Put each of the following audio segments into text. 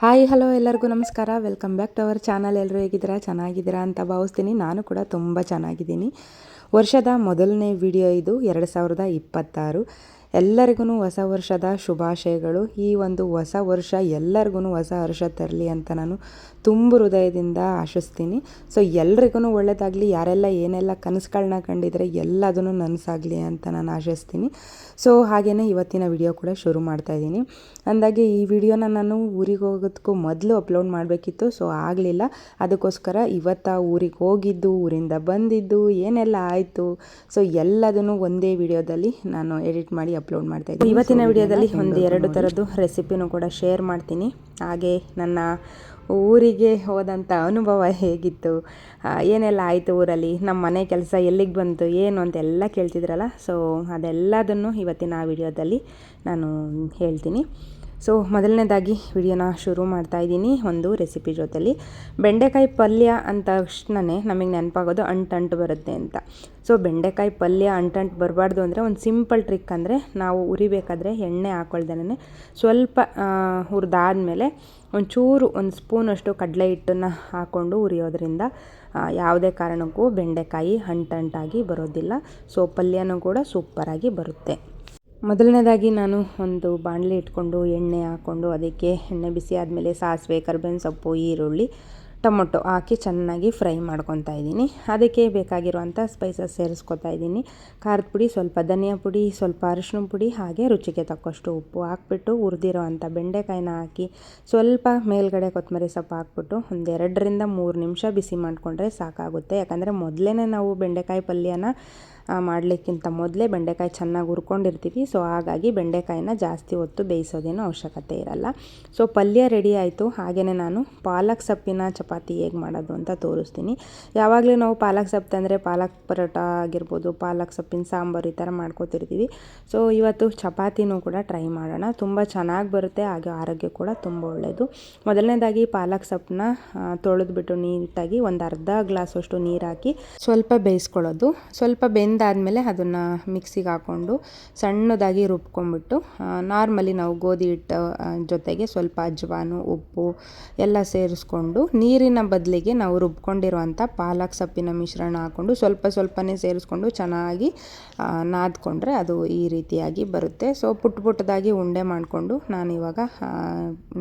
Hi, hello ಎಲ್ಲರಿಗೂ ನಮಸ್ಕಾರ. Welcome back to our channel ಎಲ್ಲರೂ ಹೇಗಿದ್ದೀರಾ? ಚೆನ್ನಾಗಿದ್ದೀರಾ ಅಂತ ಭಾವಿಸ್ತೀನಿ. ನಾನು ಕೂಡ ತುಂಬ ಚೆನ್ನಾಗಿದ್ದೀನಿ. ವರ್ಷದ ಮೊದಲನೇ ವಿಡಿಯೋ ಇದು, ಎರಡು ಸಾವಿರದ ಇಪ್ಪತ್ತಾರು. ಎಲ್ಲರಿಗೂ ಹೊಸ ವರ್ಷದ ಶುಭಾಶಯಗಳು. ಈ ಒಂದು ಹೊಸ ವರ್ಷ ಎಲ್ಲರಿಗೂ ಹೊಸ ವರ್ಷ ತರಲಿ ಅಂತ ನಾನು ತುಂಬ ಹೃದಯದಿಂದ ಆಶಿಸ್ತೀನಿ. ಸೊ ಎಲ್ರಿಗೂ ಒಳ್ಳೆಯದಾಗಲಿ ಯಾರೆಲ್ಲ ಏನೆಲ್ಲ ಕನಸುಗಳನ್ನ ಕಂಡಿದ್ರೆ ಎಲ್ಲದನ್ನು ನನಸಾಗಲಿ ಅಂತ ನಾನು ಆಶಿಸ್ತೀನಿ. ಸೊ ಹಾಗೆಯೇ ಇವತ್ತಿನ ವಿಡಿಯೋ ಕೂಡ ಶುರು ಮಾಡ್ತಾಯಿದ್ದೀನಿ ಅಂದಾಗೆ ಈ ವಿಡಿಯೋನ ನಾನು ಊರಿಗೆ ಹೋಗೋದಕ್ಕೂ ಮೊದಲು ಅಪ್ಲೋಡ್ ಮಾಡಬೇಕಿತ್ತು. ಸೊ ಆಗಲಿಲ್ಲ. ಅದಕ್ಕೋಸ್ಕರ ಇವತ್ತು ಊರಿಗೆ ಹೋಗಿದ್ದು ಊರಿಂದ ಬಂದಿದ್ದು ಏನೆಲ್ಲ ಆಯಿತು ಸೊ ಎಲ್ಲದನ್ನು ಒಂದೇ ವಿಡಿಯೋದಲ್ಲಿ ನಾನು ಎಡಿಟ್ ಮಾಡಿ ಅಪ್ಲೋಡ್ ಮಾಡ್ತಾ ಇದ್ದೀನಿ. ಇವತ್ತಿನ ವಿಡಿಯೋದಲ್ಲಿ ಒಂದು ಎರಡು ಥರದ್ದು ರೆಸಿಪಿನೂ ಕೂಡ ಶೇರ್ ಮಾಡ್ತೀನಿ. ಹಾಗೆ ನನ್ನ ಊರಿಗೆ ಹೋದಂಥ ಅನುಭವ ಹೇಗಿತ್ತು? ಏನೆಲ್ಲ ಆಯಿತು ಊರಲ್ಲಿ? ನಮ್ಮ ಮನೆ ಕೆಲಸ ಎಲ್ಲಿಗೆ ಬಂತು? ಏನು ಅಂತೆಲ್ಲ ಕೇಳ್ತಿದ್ರಲ್ಲ? ಸೊ ಅದೆಲ್ಲದನ್ನು ಇವತ್ತಿನ ವಿಡಿಯೋದಲ್ಲಿ ನಾನು ಹೇಳ್ತೀನಿ. ಸೊ ಮೊದಲನೇದಾಗಿ ವಿಡಿಯೋನ ಶುರು ಮಾಡ್ತಾ ಇದ್ದೀನಿ ಒಂದು ರೆಸಿಪಿ ಜೊತೆಲಿ. ಬೆಂಡೆಕಾಯಿ ಪಲ್ಯ ಅಂದ ತಕ್ಷಣವೇ ನಮಗೆ ನೆನಪಾಗೋದು ಅಂಟಂಟು ಬರುತ್ತೆ ಅಂತ. ಸೊ ಬೆಂಡೆಕಾಯಿ ಪಲ್ಯ, ಅಂಟಂಟು ಬರಬಾರ್ದು ಅಂದರೆ ಒಂದು ಸಿಂಪಲ್ ಟ್ರಿಕ್ ಅಂದರೆ ನಾವು ಉರಿಬೇಕಾದ್ರೆ ಎಣ್ಣೆ ಹಾಕೊಳ್ದೇನೆ ಸ್ವಲ್ಪ ಹುರಿದಾದ್ಮೇಲೆ ಒಂಚೂರು, ಒಂದು ಸ್ಪೂನಷ್ಟು ಕಡಲೆ ಹಿಟ್ಟನ್ನು ಹಾಕ್ಕೊಂಡು ಉರಿಯೋದ್ರಿಂದ ಯಾವುದೇ ಕಾರಣಕ್ಕೂ ಬೆಂಡೆಕಾಯಿ ಅಂಟಂಟಾಗಿ ಬರೋದಿಲ್ಲ. ಸೊ ಪಲ್ಯನೂ ಕೂಡ ಸೂಪರಾಗಿ ಬರುತ್ತೆ. ಮೊದಲನೇದಾಗಿ ನಾನು ಒಂದು ಬಾಣಲೆ ಇಟ್ಕೊಂಡು, ಎಣ್ಣೆ ಹಾಕ್ಕೊಂಡು ಅದಕ್ಕೆ ಎಣ್ಣೆ ಬಿಸಿ ಆದಮೇಲೆ ಸಾಸಿವೆ, ಕರ್ಬೇವಿನ ಸೊಪ್ಪು, ಈರುಳ್ಳಿ, ಟೊಮೊಟೊ ಹಾಕಿ ಚೆನ್ನಾಗಿ ಫ್ರೈ ಮಾಡ್ಕೊತಾ ಇದ್ದೀನಿ. ಅದಕ್ಕೆ ಬೇಕಾಗಿರುವಂಥ ಸ್ಪೈಸಸ್ ಸೇರಿಸ್ಕೊತಾ ಇದ್ದೀನಿ. ಖಾರದ ಪುಡಿ, ಸ್ವಲ್ಪ ಧನಿಯಾ ಪುಡಿ, ಸ್ವಲ್ಪ ಅರಿಶಿನ ಪುಡಿ, ಹಾಗೆ ರುಚಿಗೆ ತಕ್ಕಷ್ಟು ಉಪ್ಪು ಹಾಕ್ಬಿಟ್ಟು ಹುರಿದಿರೋ ಅಂಥ ಬೆಂಡೆಕಾಯಿನ ಹಾಕಿ ಸ್ವಲ್ಪ ಮೇಲ್ಗಡೆ ಕೊತ್ತಂಬರಿ ಸೊಪ್ಪು ಹಾಕ್ಬಿಟ್ಟು ಒಂದೆರಡರಿಂದ ಮೂರು ನಿಮಿಷ ಬಿಸಿ ಮಾಡಿಕೊಂಡ್ರೆ ಸಾಕಾಗುತ್ತೆ. ಯಾಕಂದರೆ ಮೊದಲೇ ನಾವು ಬೆಂಡೆಕಾಯಿ ಪಲ್ಯನ ಮಾಡಲಿಕ್ಕಿಂತ ಮೊದಲೇ ಬೆಂಡೆಕಾಯಿ ಚೆನ್ನಾಗಿ ಹುರ್ಕೊಂಡಿರ್ತೀವಿ. ಸೊ ಹಾಗಾಗಿ ಬೆಂಡೆಕಾಯಿನ ಜಾಸ್ತಿ ಹೊತ್ತು ಬೇಯಿಸೋದೇನೋ ಅವಶ್ಯಕತೆ ಇರಲ್ಲ. ಸೊ ಪಲ್ಯ ರೆಡಿ ಆಯಿತು. ಹಾಗೆಯೇ ನಾನು ಪಾಲಕ್ ಸೊಪ್ಪಿನ ಚಪಾತಿ ಹೇಗೆ ಮಾಡೋದು ಅಂತ ತೋರಿಸ್ತೀನಿ. ಯಾವಾಗಲೂ ನಾವು ಪಾಲಕ್ ಸೊಪ್ಪು ತಂದರೆ ಪಾಲಕ್ ಪರೋಟ ಆಗಿರ್ಬೋದು, ಪಾಲಕ್ ಸೊಪ್ಪಿನ ಸಾಂಬಾರು ಈ ಥರ ಮಾಡ್ಕೋತಿರ್ತೀವಿ. ಸೊ ಇವತ್ತು ಚಪಾತಿನೂ ಕೂಡ ಟ್ರೈ ಮಾಡೋಣ. ತುಂಬ ಚೆನ್ನಾಗಿ ಬರುತ್ತೆ, ಹಾಗೆ ಆರೋಗ್ಯ ಕೂಡ ತುಂಬ ಒಳ್ಳೆಯದು ಮೊದಲನೇದಾಗಿ ಪಾಲಕ್ ಸೊಪ್ಪನ್ನ ತೊಳೆದ್ಬಿಟ್ಟು ನೀಟಾಗಿ ಒಂದು ಅರ್ಧ ಗ್ಲಾಸಷ್ಟು ನೀರು ಹಾಕಿ ಸ್ವಲ್ಪ ಬೇಯಿಸ್ಕೊಳ್ಳೋದು. ಸ್ವಲ್ಪ ಬೆಂದ ಬೆಂದಾದಮೇಲೆ ಅದನ್ನು ಮಿಕ್ಸಿಗೆ ಹಾಕ್ಕೊಂಡು ಸಣ್ಣದಾಗಿ ರುಬ್ಕೊಂಡ್ಬಿಟ್ಟು ನಾರ್ಮಲಿ ನಾವು ಗೋಧಿ ಹಿಟ್ಟು ಜೊತೆಗೆ ಸ್ವಲ್ಪ ಅಜ್ವಾನು, ಉಪ್ಪು ಎಲ್ಲ ಸೇರಿಸ್ಕೊಂಡು ನೀರಿನ ಬದಲಿಗೆ ನಾವು ರುಬ್ಕೊಂಡಿರುವಂಥ ಪಾಲಕ್ ಸೊಪ್ಪಿನ ಮಿಶ್ರಣ ಹಾಕ್ಕೊಂಡು ಸ್ವಲ್ಪ ಸ್ವಲ್ಪನೇ ಸೇರಿಸ್ಕೊಂಡು ಚೆನ್ನಾಗಿ ನಾದ್ಕೊಂಡ್ರೆ ಅದು ಈ ರೀತಿಯಾಗಿ ಬರುತ್ತೆ. ಸೊ ಪುಟ್ಟ ಪುಟ್ಟದಾಗಿ ಉಂಡೆ ಮಾಡಿಕೊಂಡು ನಾನಿವಾಗ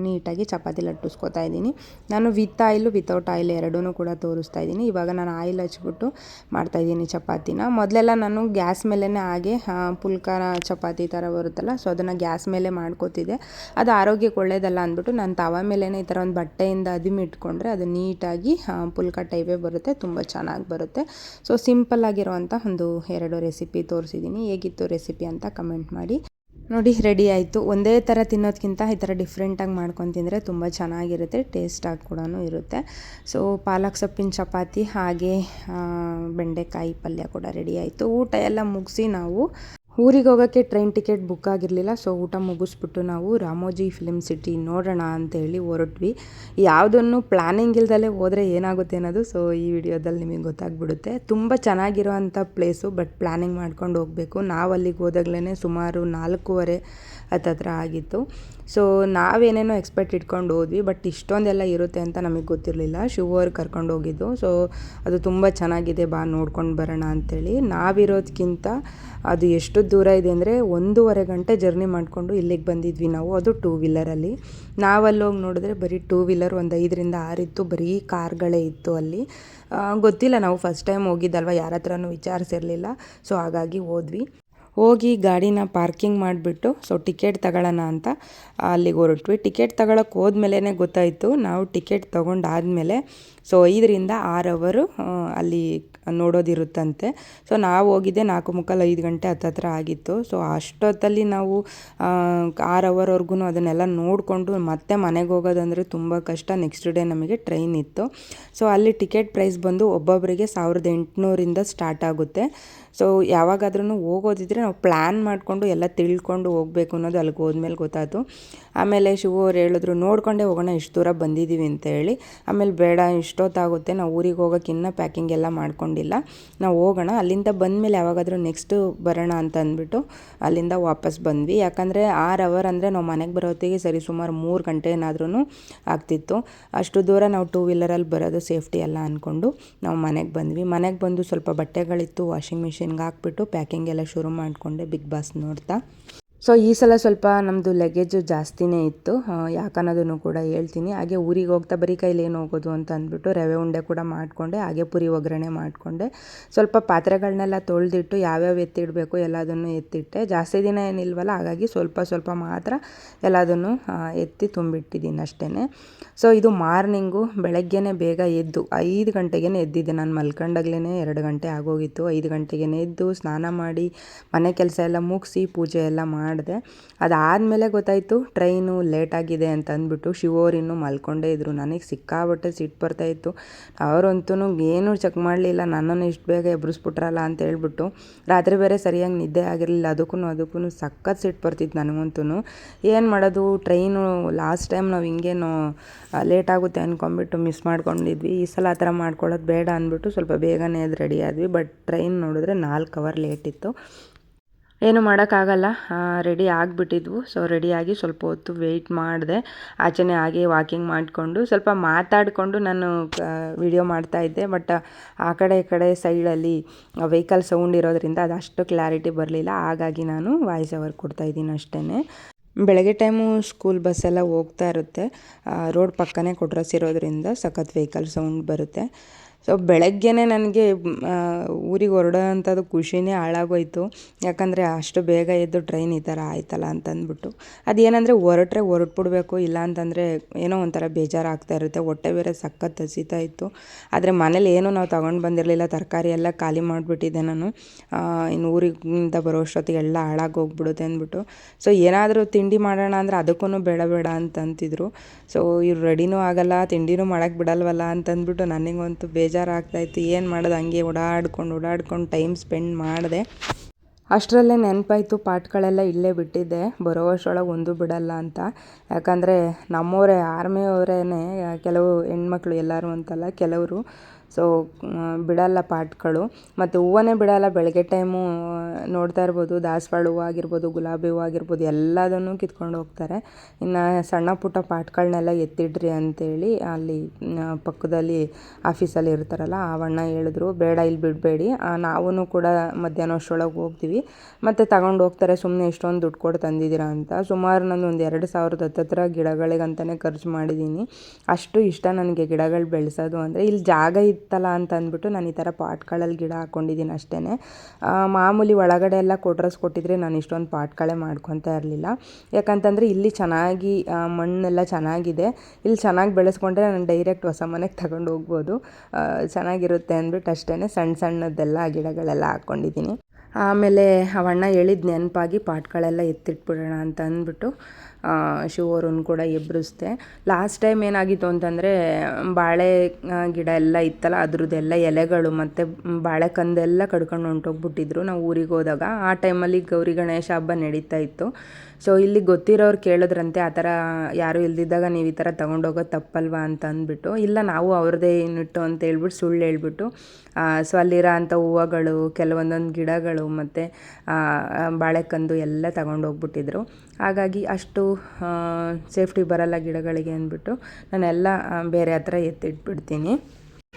ನೀಟಾಗಿ ಚಪಾತಿ ಲಟ್ಟಿಸ್ಕೊತಾ ಇದ್ದೀನಿ. ನಾನು ವಿತ್ ಆಯಿಲು ವಿತೌಟ್ ಆಯಿಲ್ ಎರಡೂ ಕೂಡ ತೋರಿಸ್ತಾ ಇದ್ದೀನಿ. ಇವಾಗ ನಾನು ಆಯಿಲ್ ಹಚ್ಬಿಟ್ಟು ಮಾಡ್ತಾಯಿದ್ದೀನಿ ಚಪಾತಿನ. ಮೊದಲೆಲ್ಲ ಎಲ್ಲ ನಾನು ಗ್ಯಾಸ್ ಮೇಲೇ ಹಾಗೆ ಪುಲ್ಕಾರ, ಚಪಾತಿ ಥರ ಬರುತ್ತಲ್ಲ, ಸೊ ಅದನ್ನು ಗ್ಯಾಸ್ ಮೇಲೆ ಮಾಡ್ಕೋತಿದ್ದೆ. ಅದು ಆರೋಗ್ಯಕ್ಕೆ ಒಳ್ಳೇದಲ್ಲ ಅಂದ್ಬಿಟ್ಟು ನಾನು ತವ ಮೇಲೇ ಈ ಥರ ಒಂದು ಬಟ್ಟೆಯಿಂದ ಅದಿಮಿಟ್ಕೊಂಡ್ರೆ ಅದು ನೀಟಾಗಿ ಪುಲ್ಕ ಟೈಪೇ ಬರುತ್ತೆ, ತುಂಬ ಚೆನ್ನಾಗಿ ಬರುತ್ತೆ. ಸೊ ಸಿಂಪಲ್ ಆಗಿರುವಂಥ ಒಂದು ಎರಡು ರೆಸಿಪಿ ತೋರಿಸಿದ್ದೀನಿ ಹೇಗಿತ್ತು ರೆಸಿಪಿ ಅಂತ ಕಮೆಂಟ್ ಮಾಡಿ. ನೋಡಿ ರೆಡಿ ಆಯಿತು. ಒಂದೇ ಥರ ತಿನ್ನೋದಕ್ಕಿಂತ ಈ ಥರ ಡಿಫ್ರೆಂಟಾಗಿ ಮಾಡ್ಕೊಂಡು ತಿಂದರೆ ತುಂಬ ಚೆನ್ನಾಗಿರುತ್ತೆ ಟೇಸ್ಟಾಗಿ ಕೂಡ ಇರುತ್ತೆ. ಸೊ ಪಾಲಕ್ ಸೊಪ್ಪಿನ ಚಪಾತಿ ಹಾಗೆ ಬೆಂಡೆಕಾಯಿ ಪಲ್ಯ ಕೂಡ ರೆಡಿ ಆಯಿತು. ಊಟ ಎಲ್ಲ ಮುಗಿಸಿ ನಾವು ಊರಿಗೆ ಹೋಗೋಕ್ಕೆ ಟ್ರೈನ್ ಟಿಕೆಟ್ ಬುಕ್ ಆಗಿರಲಿಲ್ಲ, ಸೊ ಊಟ ಮುಗಿಸ್ಬಿಟ್ಟು ನಾವು ರಾಮೋಜಿ ಫಿಲಿಮ್ ಸಿಟಿ ನೋಡೋಣ ಅಂತೇಳಿ ಹೊರಟ್ವಿ. ಯಾವುದನ್ನು ಪ್ಲ್ಯಾನಿಂಗ್ ಇಲ್ದಲೇ ಹೋದರೆ ಏನಾಗುತ್ತೆ ಅನ್ನೋದು, ಸೊ ಈ ವಿಡಿಯೋದಲ್ಲಿ ನಿಮಗೆ ಗೊತ್ತಾಗ್ಬಿಡುತ್ತೆ. ತುಂಬ ಚೆನ್ನಾಗಿರೋವಂಥ ಪ್ಲೇಸು, ಬಟ್ ಪ್ಲ್ಯಾನಿಂಗ್ ಮಾಡ್ಕೊಂಡು ಹೋಗಬೇಕು. ನಾವು ಅಲ್ಲಿಗೆ ಹೋದಾಗ್ಲೇ ಸುಮಾರು ನಾಲ್ಕೂವರೆ ಹತ್ತತ್ರ ಆಗಿತ್ತು. ಸೊ ನಾವೇನೇನೋ ಎಕ್ಸ್ಪೆಕ್ಟ್ ಇಟ್ಕೊಂಡು ಹೋದ್ವಿ ಬಟ್ ಇಷ್ಟೊಂದೆಲ್ಲ ಇರುತ್ತೆ ಅಂತ ನಮಗೆ ಗೊತ್ತಿರಲಿಲ್ಲ. ಶಿವ ಅವ್ರು ಕರ್ಕೊಂಡು ಹೋಗಿದ್ದು. ಸೊ ಅದು ತುಂಬ ಚೆನ್ನಾಗಿದೆ, ಬಾ ನೋಡ್ಕೊಂಡು ಬರೋಣ ಅಂಥೇಳಿ ನಾವಿರೋದಕ್ಕಿಂತ ಅದು ಎಷ್ಟು ದೂರ ಇದೆ ಅಂದರೆ ಒಂದೂವರೆ ಗಂಟೆ ಜರ್ನಿ ಮಾಡಿಕೊಂಡು ಇಲ್ಲಿಗೆ ಬಂದಿದ್ವಿ ನಾವು. ಅದು ಟೂ ವೀಲರಲ್ಲಿ ನಾವಲ್ಲಿ ಹೋಗಿ ನೋಡಿದ್ರೆ ಬರೀ ಟೂ ವೀಲರ್ ಒಂದು ಐದರಿಂದ ಆರಿತ್ತು ಬರೀ ಕಾರ್ಗಳೇ ಇತ್ತು ಅಲ್ಲಿ. ಗೊತ್ತಿಲ್ಲ ನಾವು ಫಸ್ಟ್ ಟೈಮ್ ಹೋಗಿದ್ದಲ್ವ? ಯಾರ ಹತ್ರನೂ ವಿಚಾರಿಸಿರಲಿಲ್ಲ. ಸೊ ಹಾಗಾಗಿ ಹೋದ್ವಿ. ಹೋಗಿ ಗಾಡಿನ ಪಾರ್ಕಿಂಗ್ ಮಾಡಿಬಿಟ್ಟು, ಸೊ, ಟಿಕೆಟ್ ತಗೊಳ್ಳೋಣ ಅಂತ ಅಲ್ಲಿಗೆ ಹೊರಟ್ವಿ. ಟಿಕೆಟ್ ತಗೊಳಕ್ಕೆ ಹೋದ್ಮೇಲೇ ಗೊತ್ತಾಯಿತು. ನಾವು ಟಿಕೆಟ್ ತೊಗೊಂಡಾದಮೇಲೆ, ಸೊ, ಐದರಿಂದ ಆರು ಅವರು ಅಲ್ಲಿ ನೋಡೋದಿರುತ್ತಂತೆ. ಸೊ, ನಾವು ಹೋಗಿದ್ದೆ ನಾಲ್ಕು ಮುಕ್ಕಾಲು ಐದು ಗಂಟೆ ಹತ್ತತ್ರ ಆಗಿತ್ತು. ಸೊ, ಅಷ್ಟೊತ್ತಲ್ಲಿ ನಾವು ಆರು ಅವರ್ವರೆಗೂ ಅದನ್ನೆಲ್ಲ ನೋಡಿಕೊಂಡು ಮತ್ತೆ ಮನೆಗೆ ಹೋಗೋದಂದರೆ ತುಂಬ ಕಷ್ಟ. ನೆಕ್ಸ್ಟ್ ಡೇ ನಮಗೆ ಟ್ರೈನ್ ಇತ್ತು. ಸೊ, ಅಲ್ಲಿ ಟಿಕೆಟ್ ಪ್ರೈಸ್ ಬಂದು ಒಬ್ಬೊಬ್ಬರಿಗೆ ಸಾವಿರದ ಎಂಟುನೂರಿಂದ ಸ್ಟಾರ್ಟ್ ಆಗುತ್ತೆ. ಸೊ ಯಾವಾಗಾದ್ರೂ ಹೋಗೋದಿದ್ರೆ ನಾವು ಪ್ಲ್ಯಾನ್ ಮಾಡಿಕೊಂಡು ಎಲ್ಲ ತಿಳ್ಕೊಂಡು ಹೋಗಬೇಕು ಅನ್ನೋದು ಅಲ್ಲಿಗೆ ಹೋದ್ಮೇಲೆ ಗೊತ್ತಾಯ್ತು. ಆಮೇಲೆ ಶಿವು ಅವ್ರು ಹೇಳಿದ್ರು, ನೋಡ್ಕೊಂಡೇ ಹೋಗೋಣ, ಇಷ್ಟು ದೂರ ಬಂದಿದ್ದೀವಿ ಅಂತ ಹೇಳಿ. ಆಮೇಲೆ ಬೇಡ, ಇಷ್ಟೊತ್ತಾಗುತ್ತೆ, ನಾವು ಊರಿಗೆ ಹೋಗೋಕೆ ಇನ್ನೂ ಪ್ಯಾಕಿಂಗ್ ಎಲ್ಲ ಮಾಡ್ಕೊಂಡಿಲ್ಲ. ನಾವು ಹೋಗೋಣ, ಅಲ್ಲಿಂದ ಬಂದಮೇಲೆ ಯಾವಾಗಾದರೂ ನೆಕ್ಸ್ಟು ಬರೋಣ ಅಂತ ಅಂದ್ಬಿಟ್ಟು ಅಲ್ಲಿಂದ ವಾಪಸ್ ಬಂದ್ವಿ. ಯಾಕಂದರೆ ಆರು ಅವರ್ ಅಂದರೆ ನಾವು ಮನೆಗೆ ಬರೋತ್ತಿಗೆ ಸರಿ ಸುಮಾರು ಮೂರು ಗಂಟೆ ಏನಾದ್ರೂ ಆಗ್ತಿತ್ತು. ಅಷ್ಟು ದೂರ ನಾವು ಟೂ ವೀಲರಲ್ಲಿ ಬರೋದು ಸೇಫ್ಟಿ ಎಲ್ಲ ಅಂದ್ಕೊಂಡು ನಾವು ಮನೆಗೆ ಬಂದ್ವಿ. ಮನೆಗೆ ಬಂದು ಸ್ವಲ್ಪ ಬಟ್ಟೆಗಳಿತ್ತು ವಾಷಿಂಗ್ ಮಿಷಿನ್ಗೆ ಹಾಕ್ಬಿಟ್ಟು ಪ್ಯಾಕಿಂಗ್ ಎಲ್ಲ ಶುರು ಮಾಡಿಕೊಂಡೆ ಬಿಗ್ ಬಾಸ್ ನೋಡ್ತಾ. ಸೊ ಈ ಸಲ ಸ್ವಲ್ಪ ನಮ್ಮದು ಲಗೇಜು ಜಾಸ್ತಿನೇ ಇತ್ತು. ಯಾಕನ್ನೋದನ್ನು ಕೂಡ ಹೇಳ್ತೀನಿ. ಹಾಗೆ ಊರಿಗೆ ಹೋಗ್ತಾ ಬರೀ ಕೈಲಿ ಏನು ಹೋಗೋದು ಅಂತ ಅಂದ್ಬಿಟ್ಟು ರವೆ ಉಂಡೆ ಕೂಡ ಮಾಡಿಕೊಂಡೆ. ಹಾಗೆ ಪುರಿ ಒಗ್ಗರಣೆ ಮಾಡಿಕೊಂಡೆ. ಸ್ವಲ್ಪ ಪಾತ್ರೆಗಳನ್ನೆಲ್ಲ ತೊಳೆದಿಟ್ಟು ಯಾವ್ಯಾವ ಎತ್ತಿಡಬೇಕು ಎಲ್ಲದನ್ನು ಎತ್ತಿಟ್ಟೆ. ಜಾಸ್ತಿ ದಿನ ಏನಿಲ್ವಲ್ಲ, ಹಾಗಾಗಿ ಸ್ವಲ್ಪ ಸ್ವಲ್ಪ ಮಾತ್ರ ಎಲ್ಲದನ್ನು ಎತ್ತಿ ತುಂಬಿಟ್ಟಿದ್ದೀನಿ ಅಷ್ಟೇ ಸೊ ಇದು ಮಾರ್ನಿಂಗು ಬೆಳಗ್ಗೆನೇ ಬೇಗ ಎದ್ದು ಐದು ಗಂಟೆಗೆ ಎದ್ದಿದ್ದೆ. ನಾನು ಮಲ್ಕೊಂಡಾಗ್ಲೇ ಎರಡು ಗಂಟೆ ಆಗೋಗಿತ್ತು. ಐದು ಗಂಟೆಗೆ ಎದ್ದು ಸ್ನಾನ ಮಾಡಿ, ಮನೆ ಕೆಲಸ ಎಲ್ಲ ಮುಗಿಸಿ, ಪೂಜೆ ಎಲ್ಲ ಮಾಡಿದೆ. ಅದಾದಮೇಲೆ ಗೊತ್ತಾಯಿತು, ಟ್ರೈನು ಲೇಟಾಗಿದೆ ಅಂತ ಅಂದ್ಬಿಟ್ಟು ಶಿವೋರು ಇನ್ನೂ ಮಲ್ಕೊಂಡೇ ಇದ್ದರು ನನಗೆ ಸಿಕ್ಕಾಬಟ್ಟೆ ಸಿಟ್ಟು ಬರ್ತಾಯಿತ್ತು ಅವರಂತೂ ಏನೂ ಚೆಕ್ ಮಾಡಲಿಲ್ಲ, ನನ್ನನ್ನು ಇಷ್ಟು ಬೇಗ ಎಬ್ರಿಸ್ಬಿಟ್ರಲ್ಲ ಅಂತ ಹೇಳ್ಬಿಟ್ಟು ರಾತ್ರಿ ಬೇರೆ ಸರಿಯಾಗಿ ನಿದ್ದೆ ಆಗಿರಲಿಲ್ಲ. ಅದಕ್ಕೂ ಅದಕ್ಕೂ ಸಖತ್ ಸಿಟ್ಟು ಬರ್ತಿತ್ತು ನನಗಂತೂ ಏನು ಮಾಡೋದು, ಟ್ರೈನು ಲಾಸ್ಟ್ ಟೈಮ್ ನಾವು ಹಿಂಗೇನು ಲೇಟ್ ಆಗುತ್ತೆ ಅಂದ್ಕೊಂಬಿಟ್ಟು ಮಿಸ್ ಮಾಡ್ಕೊಂಡಿದ್ವಿ. ಈ ಸಲ ಆ ಥರ ಮಾಡ್ಕೊಳ್ಳೋದು ಬೇಡ ಅಂದ್ಬಿಟ್ಟು ಸ್ವಲ್ಪ ಬೇಗನೆ ಅದು ರೆಡಿ ಆದ್ವಿ. ಬಟ್ ಟ್ರೈನ್ ನೋಡಿದ್ರೆ ನಾಲ್ಕು ಅವರ್ ಲೇಟ್ ಇತ್ತು. ಏನು ಮಾಡೋಕ್ಕಾಗಲ್ಲ. ರೆಡಿ ಆಗಿಬಿಟ್ಟಿದ್ವು. ಸೊ ರೆಡಿಯಾಗಿ ಸ್ವಲ್ಪ ಹೊತ್ತು ವೆಯ್ಟ್ ಮಾಡಿದೆ. ಆಚೆನೇ ಹಾಗೆ ವಾಕಿಂಗ್ ಮಾಡಿಕೊಂಡು ಸ್ವಲ್ಪ ಮಾತಾಡಿಕೊಂಡು ನಾನು ವಿಡಿಯೋ ಮಾಡ್ತಾಯಿದ್ದೆ ಬಟ್ ಆ ಕಡೆ ಈ ಕಡೆ ಸೈಡಲ್ಲಿ ವೆಹಿಕಲ್ ಸೌಂಡ್ ಇರೋದ್ರಿಂದ ಅದಷ್ಟು ಕ್ಲಾರಿಟಿ ಬರಲಿಲ್ಲ. ಹಾಗಾಗಿ ನಾನು ವಾಯ್ಸ್ ಓವರ್ ಕೊಡ್ತಾಯಿದ್ದೀನಿ ಅಷ್ಟೇ ಬೆಳಗ್ಗೆ ಟೈಮು ಸ್ಕೂಲ್ ಬಸ್ಸೆಲ್ಲ ಹೋಗ್ತಾ ಇರುತ್ತೆ. ರೋಡ್ ಪಕ್ಕನೇ ಕೊಟ್ರಸಿರೋದ್ರಿಂದ ಸಖತ್ ವೆಹಿಕಲ್ ಸೌಂಡ್ ಬರುತ್ತೆ. ಸೊ ಬೆಳಗ್ಗೆನೇ ನನಗೆ ಊರಿಗೆ ಹೊರಡೋ ಅಂಥದ್ದು ಖುಷಿನೇ ಹಾಳಾಗೋಯ್ತು. ಯಾಕಂದರೆ ಅಷ್ಟು ಬೇಗ ಎದ್ದು ಟ್ರೈನ್ ಈ ಥರ ಆಯ್ತಲ್ಲ ಅಂತಂದ್ಬಿಟ್ಟು. ಅದೇನಂದರೆ ಹೊರಟ್ರೆ ಹೊರಟ್ಬಿಡ್ಬೇಕು, ಇಲ್ಲ ಅಂತಂದರೆ ಏನೋ ಒಂಥರ ಬೇಜಾರಾಗ್ತಾ ಇರುತ್ತೆ. ಹೊಟ್ಟೆ ಬೇರೆ ಸಖತ್ ಹಸಿತಾ ಇತ್ತು. ಆದರೆ ಮನೇಲಿ ಏನೂ ನಾವು ತಗೊಂಡು ಬಂದಿರಲಿಲ್ಲ. ತರಕಾರಿ ಎಲ್ಲ ಖಾಲಿ ಮಾಡಿಬಿಟ್ಟಿದ್ದೆ ನಾನು. ಇನ್ನು ಊರಿಗಿಂತ ಬರೋ ಅಷ್ಟೊತ್ತಿಗೆ ಎಲ್ಲ ಹಾಳಾಗೋಗ್ಬಿಡುತ್ತೆ ಅಂದ್ಬಿಟ್ಟು. ಸೊ ಏನಾದರೂ ತಿಂಡಿ ಮಾಡೋಣ ಅಂದರೆ ಅದಕ್ಕೂ ಬೇಡ ಬೇಡ ಅಂತಂತಿದ್ರು. ಸೊ ಇವ್ರು ರೆಡಿನೂ ಆಗಲ್ಲ, ತಿಂಡಿನೂ ಮಾಡೋಕ್ಕೆ ಬಿಡಲ್ವಲ್ಲ ಅಂತಂದ್ಬಿಟ್ಟು ನನಗಂತೂ ಬೇಜಾರು ಬೇಜಾರಾಗ್ತಾಯಿತ್ತು. ಏನು ಮಾಡೋದು? ಹಂಗೆ ಓಡಾಡ್ಕೊಂಡು ಓಡಾಡ್ಕೊಂಡು ಟೈಮ್ ಸ್ಪೆಂಡ್ ಮಾಡಿದೆ. ಅಷ್ಟರಲ್ಲೇ ನೆನಪಾಯಿತು, ಪಾಠಗಳೆಲ್ಲ ಇಲ್ಲೇ ಬಿಟ್ಟಿದ್ದೆ. ಬರೋ ವರ್ಷೊಳಗೆ ಒಂದು ಬಿಡಲ್ಲ ಅಂತ. ಯಾಕಂದರೆ ನಮ್ಮವರೇ ಆರ್ಮಿಯವರೇ ಕೆಲವು ಹೆಣ್ಮಕ್ಳು ಎಲ್ಲರೂ ಅಂತಲ್ಲ, ಕೆಲವರು ಸೊ ಬಿಡಲ್ಲ ಪಾಟ್ಗಳು. ಮತ್ತು ಹೂವನ್ನೇ ಬಿಡಲ್ಲ, ಬೆಳಗ್ಗೆ ಟೈಮು ನೋಡ್ತಾ ಇರ್ಬೋದು. ದಾಸವಾಳ ಹೂವು ಆಗಿರ್ಬೋದು, ಗುಲಾಬಿ ಹೂವು ಆಗಿರ್ಬೋದು, ಎಲ್ಲದನ್ನು ಕಿತ್ಕೊಂಡು ಹೋಗ್ತಾರೆ. ಇನ್ನು ಸಣ್ಣ ಪುಟ್ಟ ಪಾಟ್ಗಳನ್ನೆಲ್ಲ ಎತ್ತಿಡ್ರಿ ಅಂತೇಳಿ ಅಲ್ಲಿ ಪಕ್ಕದಲ್ಲಿ ಆಫೀಸಲ್ಲಿ ಇರ್ತಾರಲ್ಲ ಆವಣ್ಣ ಹೇಳಿದ್ರು, ಬೇಡ, ಇಲ್ಲಿ ಬಿಡಬೇಡಿ. ನಾವೂ ಕೂಡ ಮಧ್ಯಾಹ್ನ ಅಷ್ಟರೊಳಗೆ ಹೋಗ್ತೀವಿ. ಮತ್ತು ತಗೊಂಡು ಹೋಗ್ತಾರೆ ಸುಮ್ಮನೆ ಇಷ್ಟೊಂದು ದುಡ್ಡು ಕೊಟ್ಟು ತಂದಿದ್ದೀರಾ ಅಂತ. ಸುಮಾರು ನಾನು ಒಂದು ಎರಡು ಸಾವಿರದ ಹತ್ತತ್ರ ಗಿಡಗಳಿಗಂತಲೇ ಖರ್ಚು ಮಾಡಿದ್ದೀನಿ. ಅಷ್ಟು ಇಷ್ಟ ನನಗೆ ಗಿಡಗಳು ಬೆಳೆಸೋದು ಅಂದರೆ, ಇಲ್ಲಿ ಜಾಗ ಇತ್ತಲ್ಲ ಅಂತ ಅಂದ್ಬಿಟ್ಟು ನಾನು ಈ ಥರ ಪಾಟ್ಗಳಲ್ಲಿ ಗಿಡ ಹಾಕ್ಕೊಂಡಿದ್ದೀನಿ ಅಷ್ಟೇ ಮಾಮೂಲಿ ಒಳಗಡೆ ಎಲ್ಲ ಕೊಟ್ರಸ್ ಕೊಟ್ಟಿದ್ರೆ ನಾನು ಇಷ್ಟೊಂದು ಪಾಟ್ಗಳೇ ಮಾಡ್ಕೊತಾ ಇರಲಿಲ್ಲ. ಯಾಕಂತಂದರೆ ಇಲ್ಲಿ ಚೆನ್ನಾಗಿ ಮಣ್ಣೆಲ್ಲ ಚೆನ್ನಾಗಿದೆ. ಇಲ್ಲಿ ಚೆನ್ನಾಗಿ ಬೆಳೆಸ್ಕೊಂಡ್ರೆ ನಾನು ಡೈರೆಕ್ಟ್ ಹೊಸ ಮನೆಗೆ ತಗೊಂಡು ಹೋಗ್ಬೋದು. ಚೆನ್ನಾಗಿರುತ್ತೆ ಅಂದ್ಬಿಟ್ಟು ಅಷ್ಟೇ ಸಣ್ಣ ಸಣ್ಣದೆಲ್ಲ ಗಿಡಗಳೆಲ್ಲ ಹಾಕ್ಕೊಂಡಿದ್ದೀನಿ. ಆಮೇಲೆ ಅವಣ್ಣ ಹೇಳಿದ ನೆನಪಾಗಿ ಪಾಟ್ಗಳೆಲ್ಲ ಎತ್ತಿಟ್ಬಿಡೋಣ ಅಂತ ಅಂದ್ಬಿಟ್ಟು ಶಿವರನ್ನು ಕೂಡ ಎಬ್ಬರಿಸ್ದೆ ಲಾಸ್ಟ್ ಟೈಮ್ ಏನಾಗಿತ್ತು ಅಂತಂದರೆ, ಬಾಳೆ ಗಿಡ ಎಲ್ಲ ಇತ್ತಲ್ಲ, ಅದ್ರದ್ದೆಲ್ಲ ಎಲೆಗಳು ಮತ್ತು ಬಾಳೆಕಂದೆಲ್ಲ ಕಡ್ಕೊಂಡು ಹೊಂಟೋಗ್ಬಿಟ್ಟಿದ್ರು ನಾವು ಊರಿಗೆ ಹೋದಾಗ. ಆ ಟೈಮಲ್ಲಿ ಗೌರಿ ಗಣೇಶ ಹಬ್ಬ ನಡೀತಾ ಇತ್ತು. ಸೊ ಇಲ್ಲಿ ಗೊತ್ತಿರೋರು ಕೇಳಿದ್ರಂತೆ, ಆ ಥರ ಯಾರೂ ಇಲ್ದಿದ್ದಾಗ ನೀವು ಈ ಥರ ತೊಗೊಂಡೋಗೋದು ತಪ್ಪಲ್ವಾ ಅಂತ ಅಂದ್ಬಿಟ್ಟು. ಇಲ್ಲ, ನಾವು ಅವ್ರದ್ದೇ ಏನಿಟ್ಟು ಅಂತ ಹೇಳ್ಬಿಟ್ಟು ಸುಳ್ಳು ಹೇಳ್ಬಿಟ್ಟು ಸೊ ಅಲ್ಲಿರೋ ಅಂಥ ಹೂವುಗಳು, ಕೆಲವೊಂದೊಂದು ಗಿಡಗಳು ಮತ್ತು ಬಾಳೆಕಂದು ಎಲ್ಲ ತಗೊಂಡೋಗ್ಬಿಟ್ಟಿದ್ರು. ಹಾಗಾಗಿ ಅಷ್ಟು ಸೇಫ್ಟಿ ಬರಲ್ಲ ಗಿಡಗಳಿಗೆ ಅಂದ್ಬಿಟ್ಟು ನಾನೆಲ್ಲ ಬೇರೆ ಹತ್ರ ಎತ್ತಿಟ್ಬಿಡ್ತೀನಿ.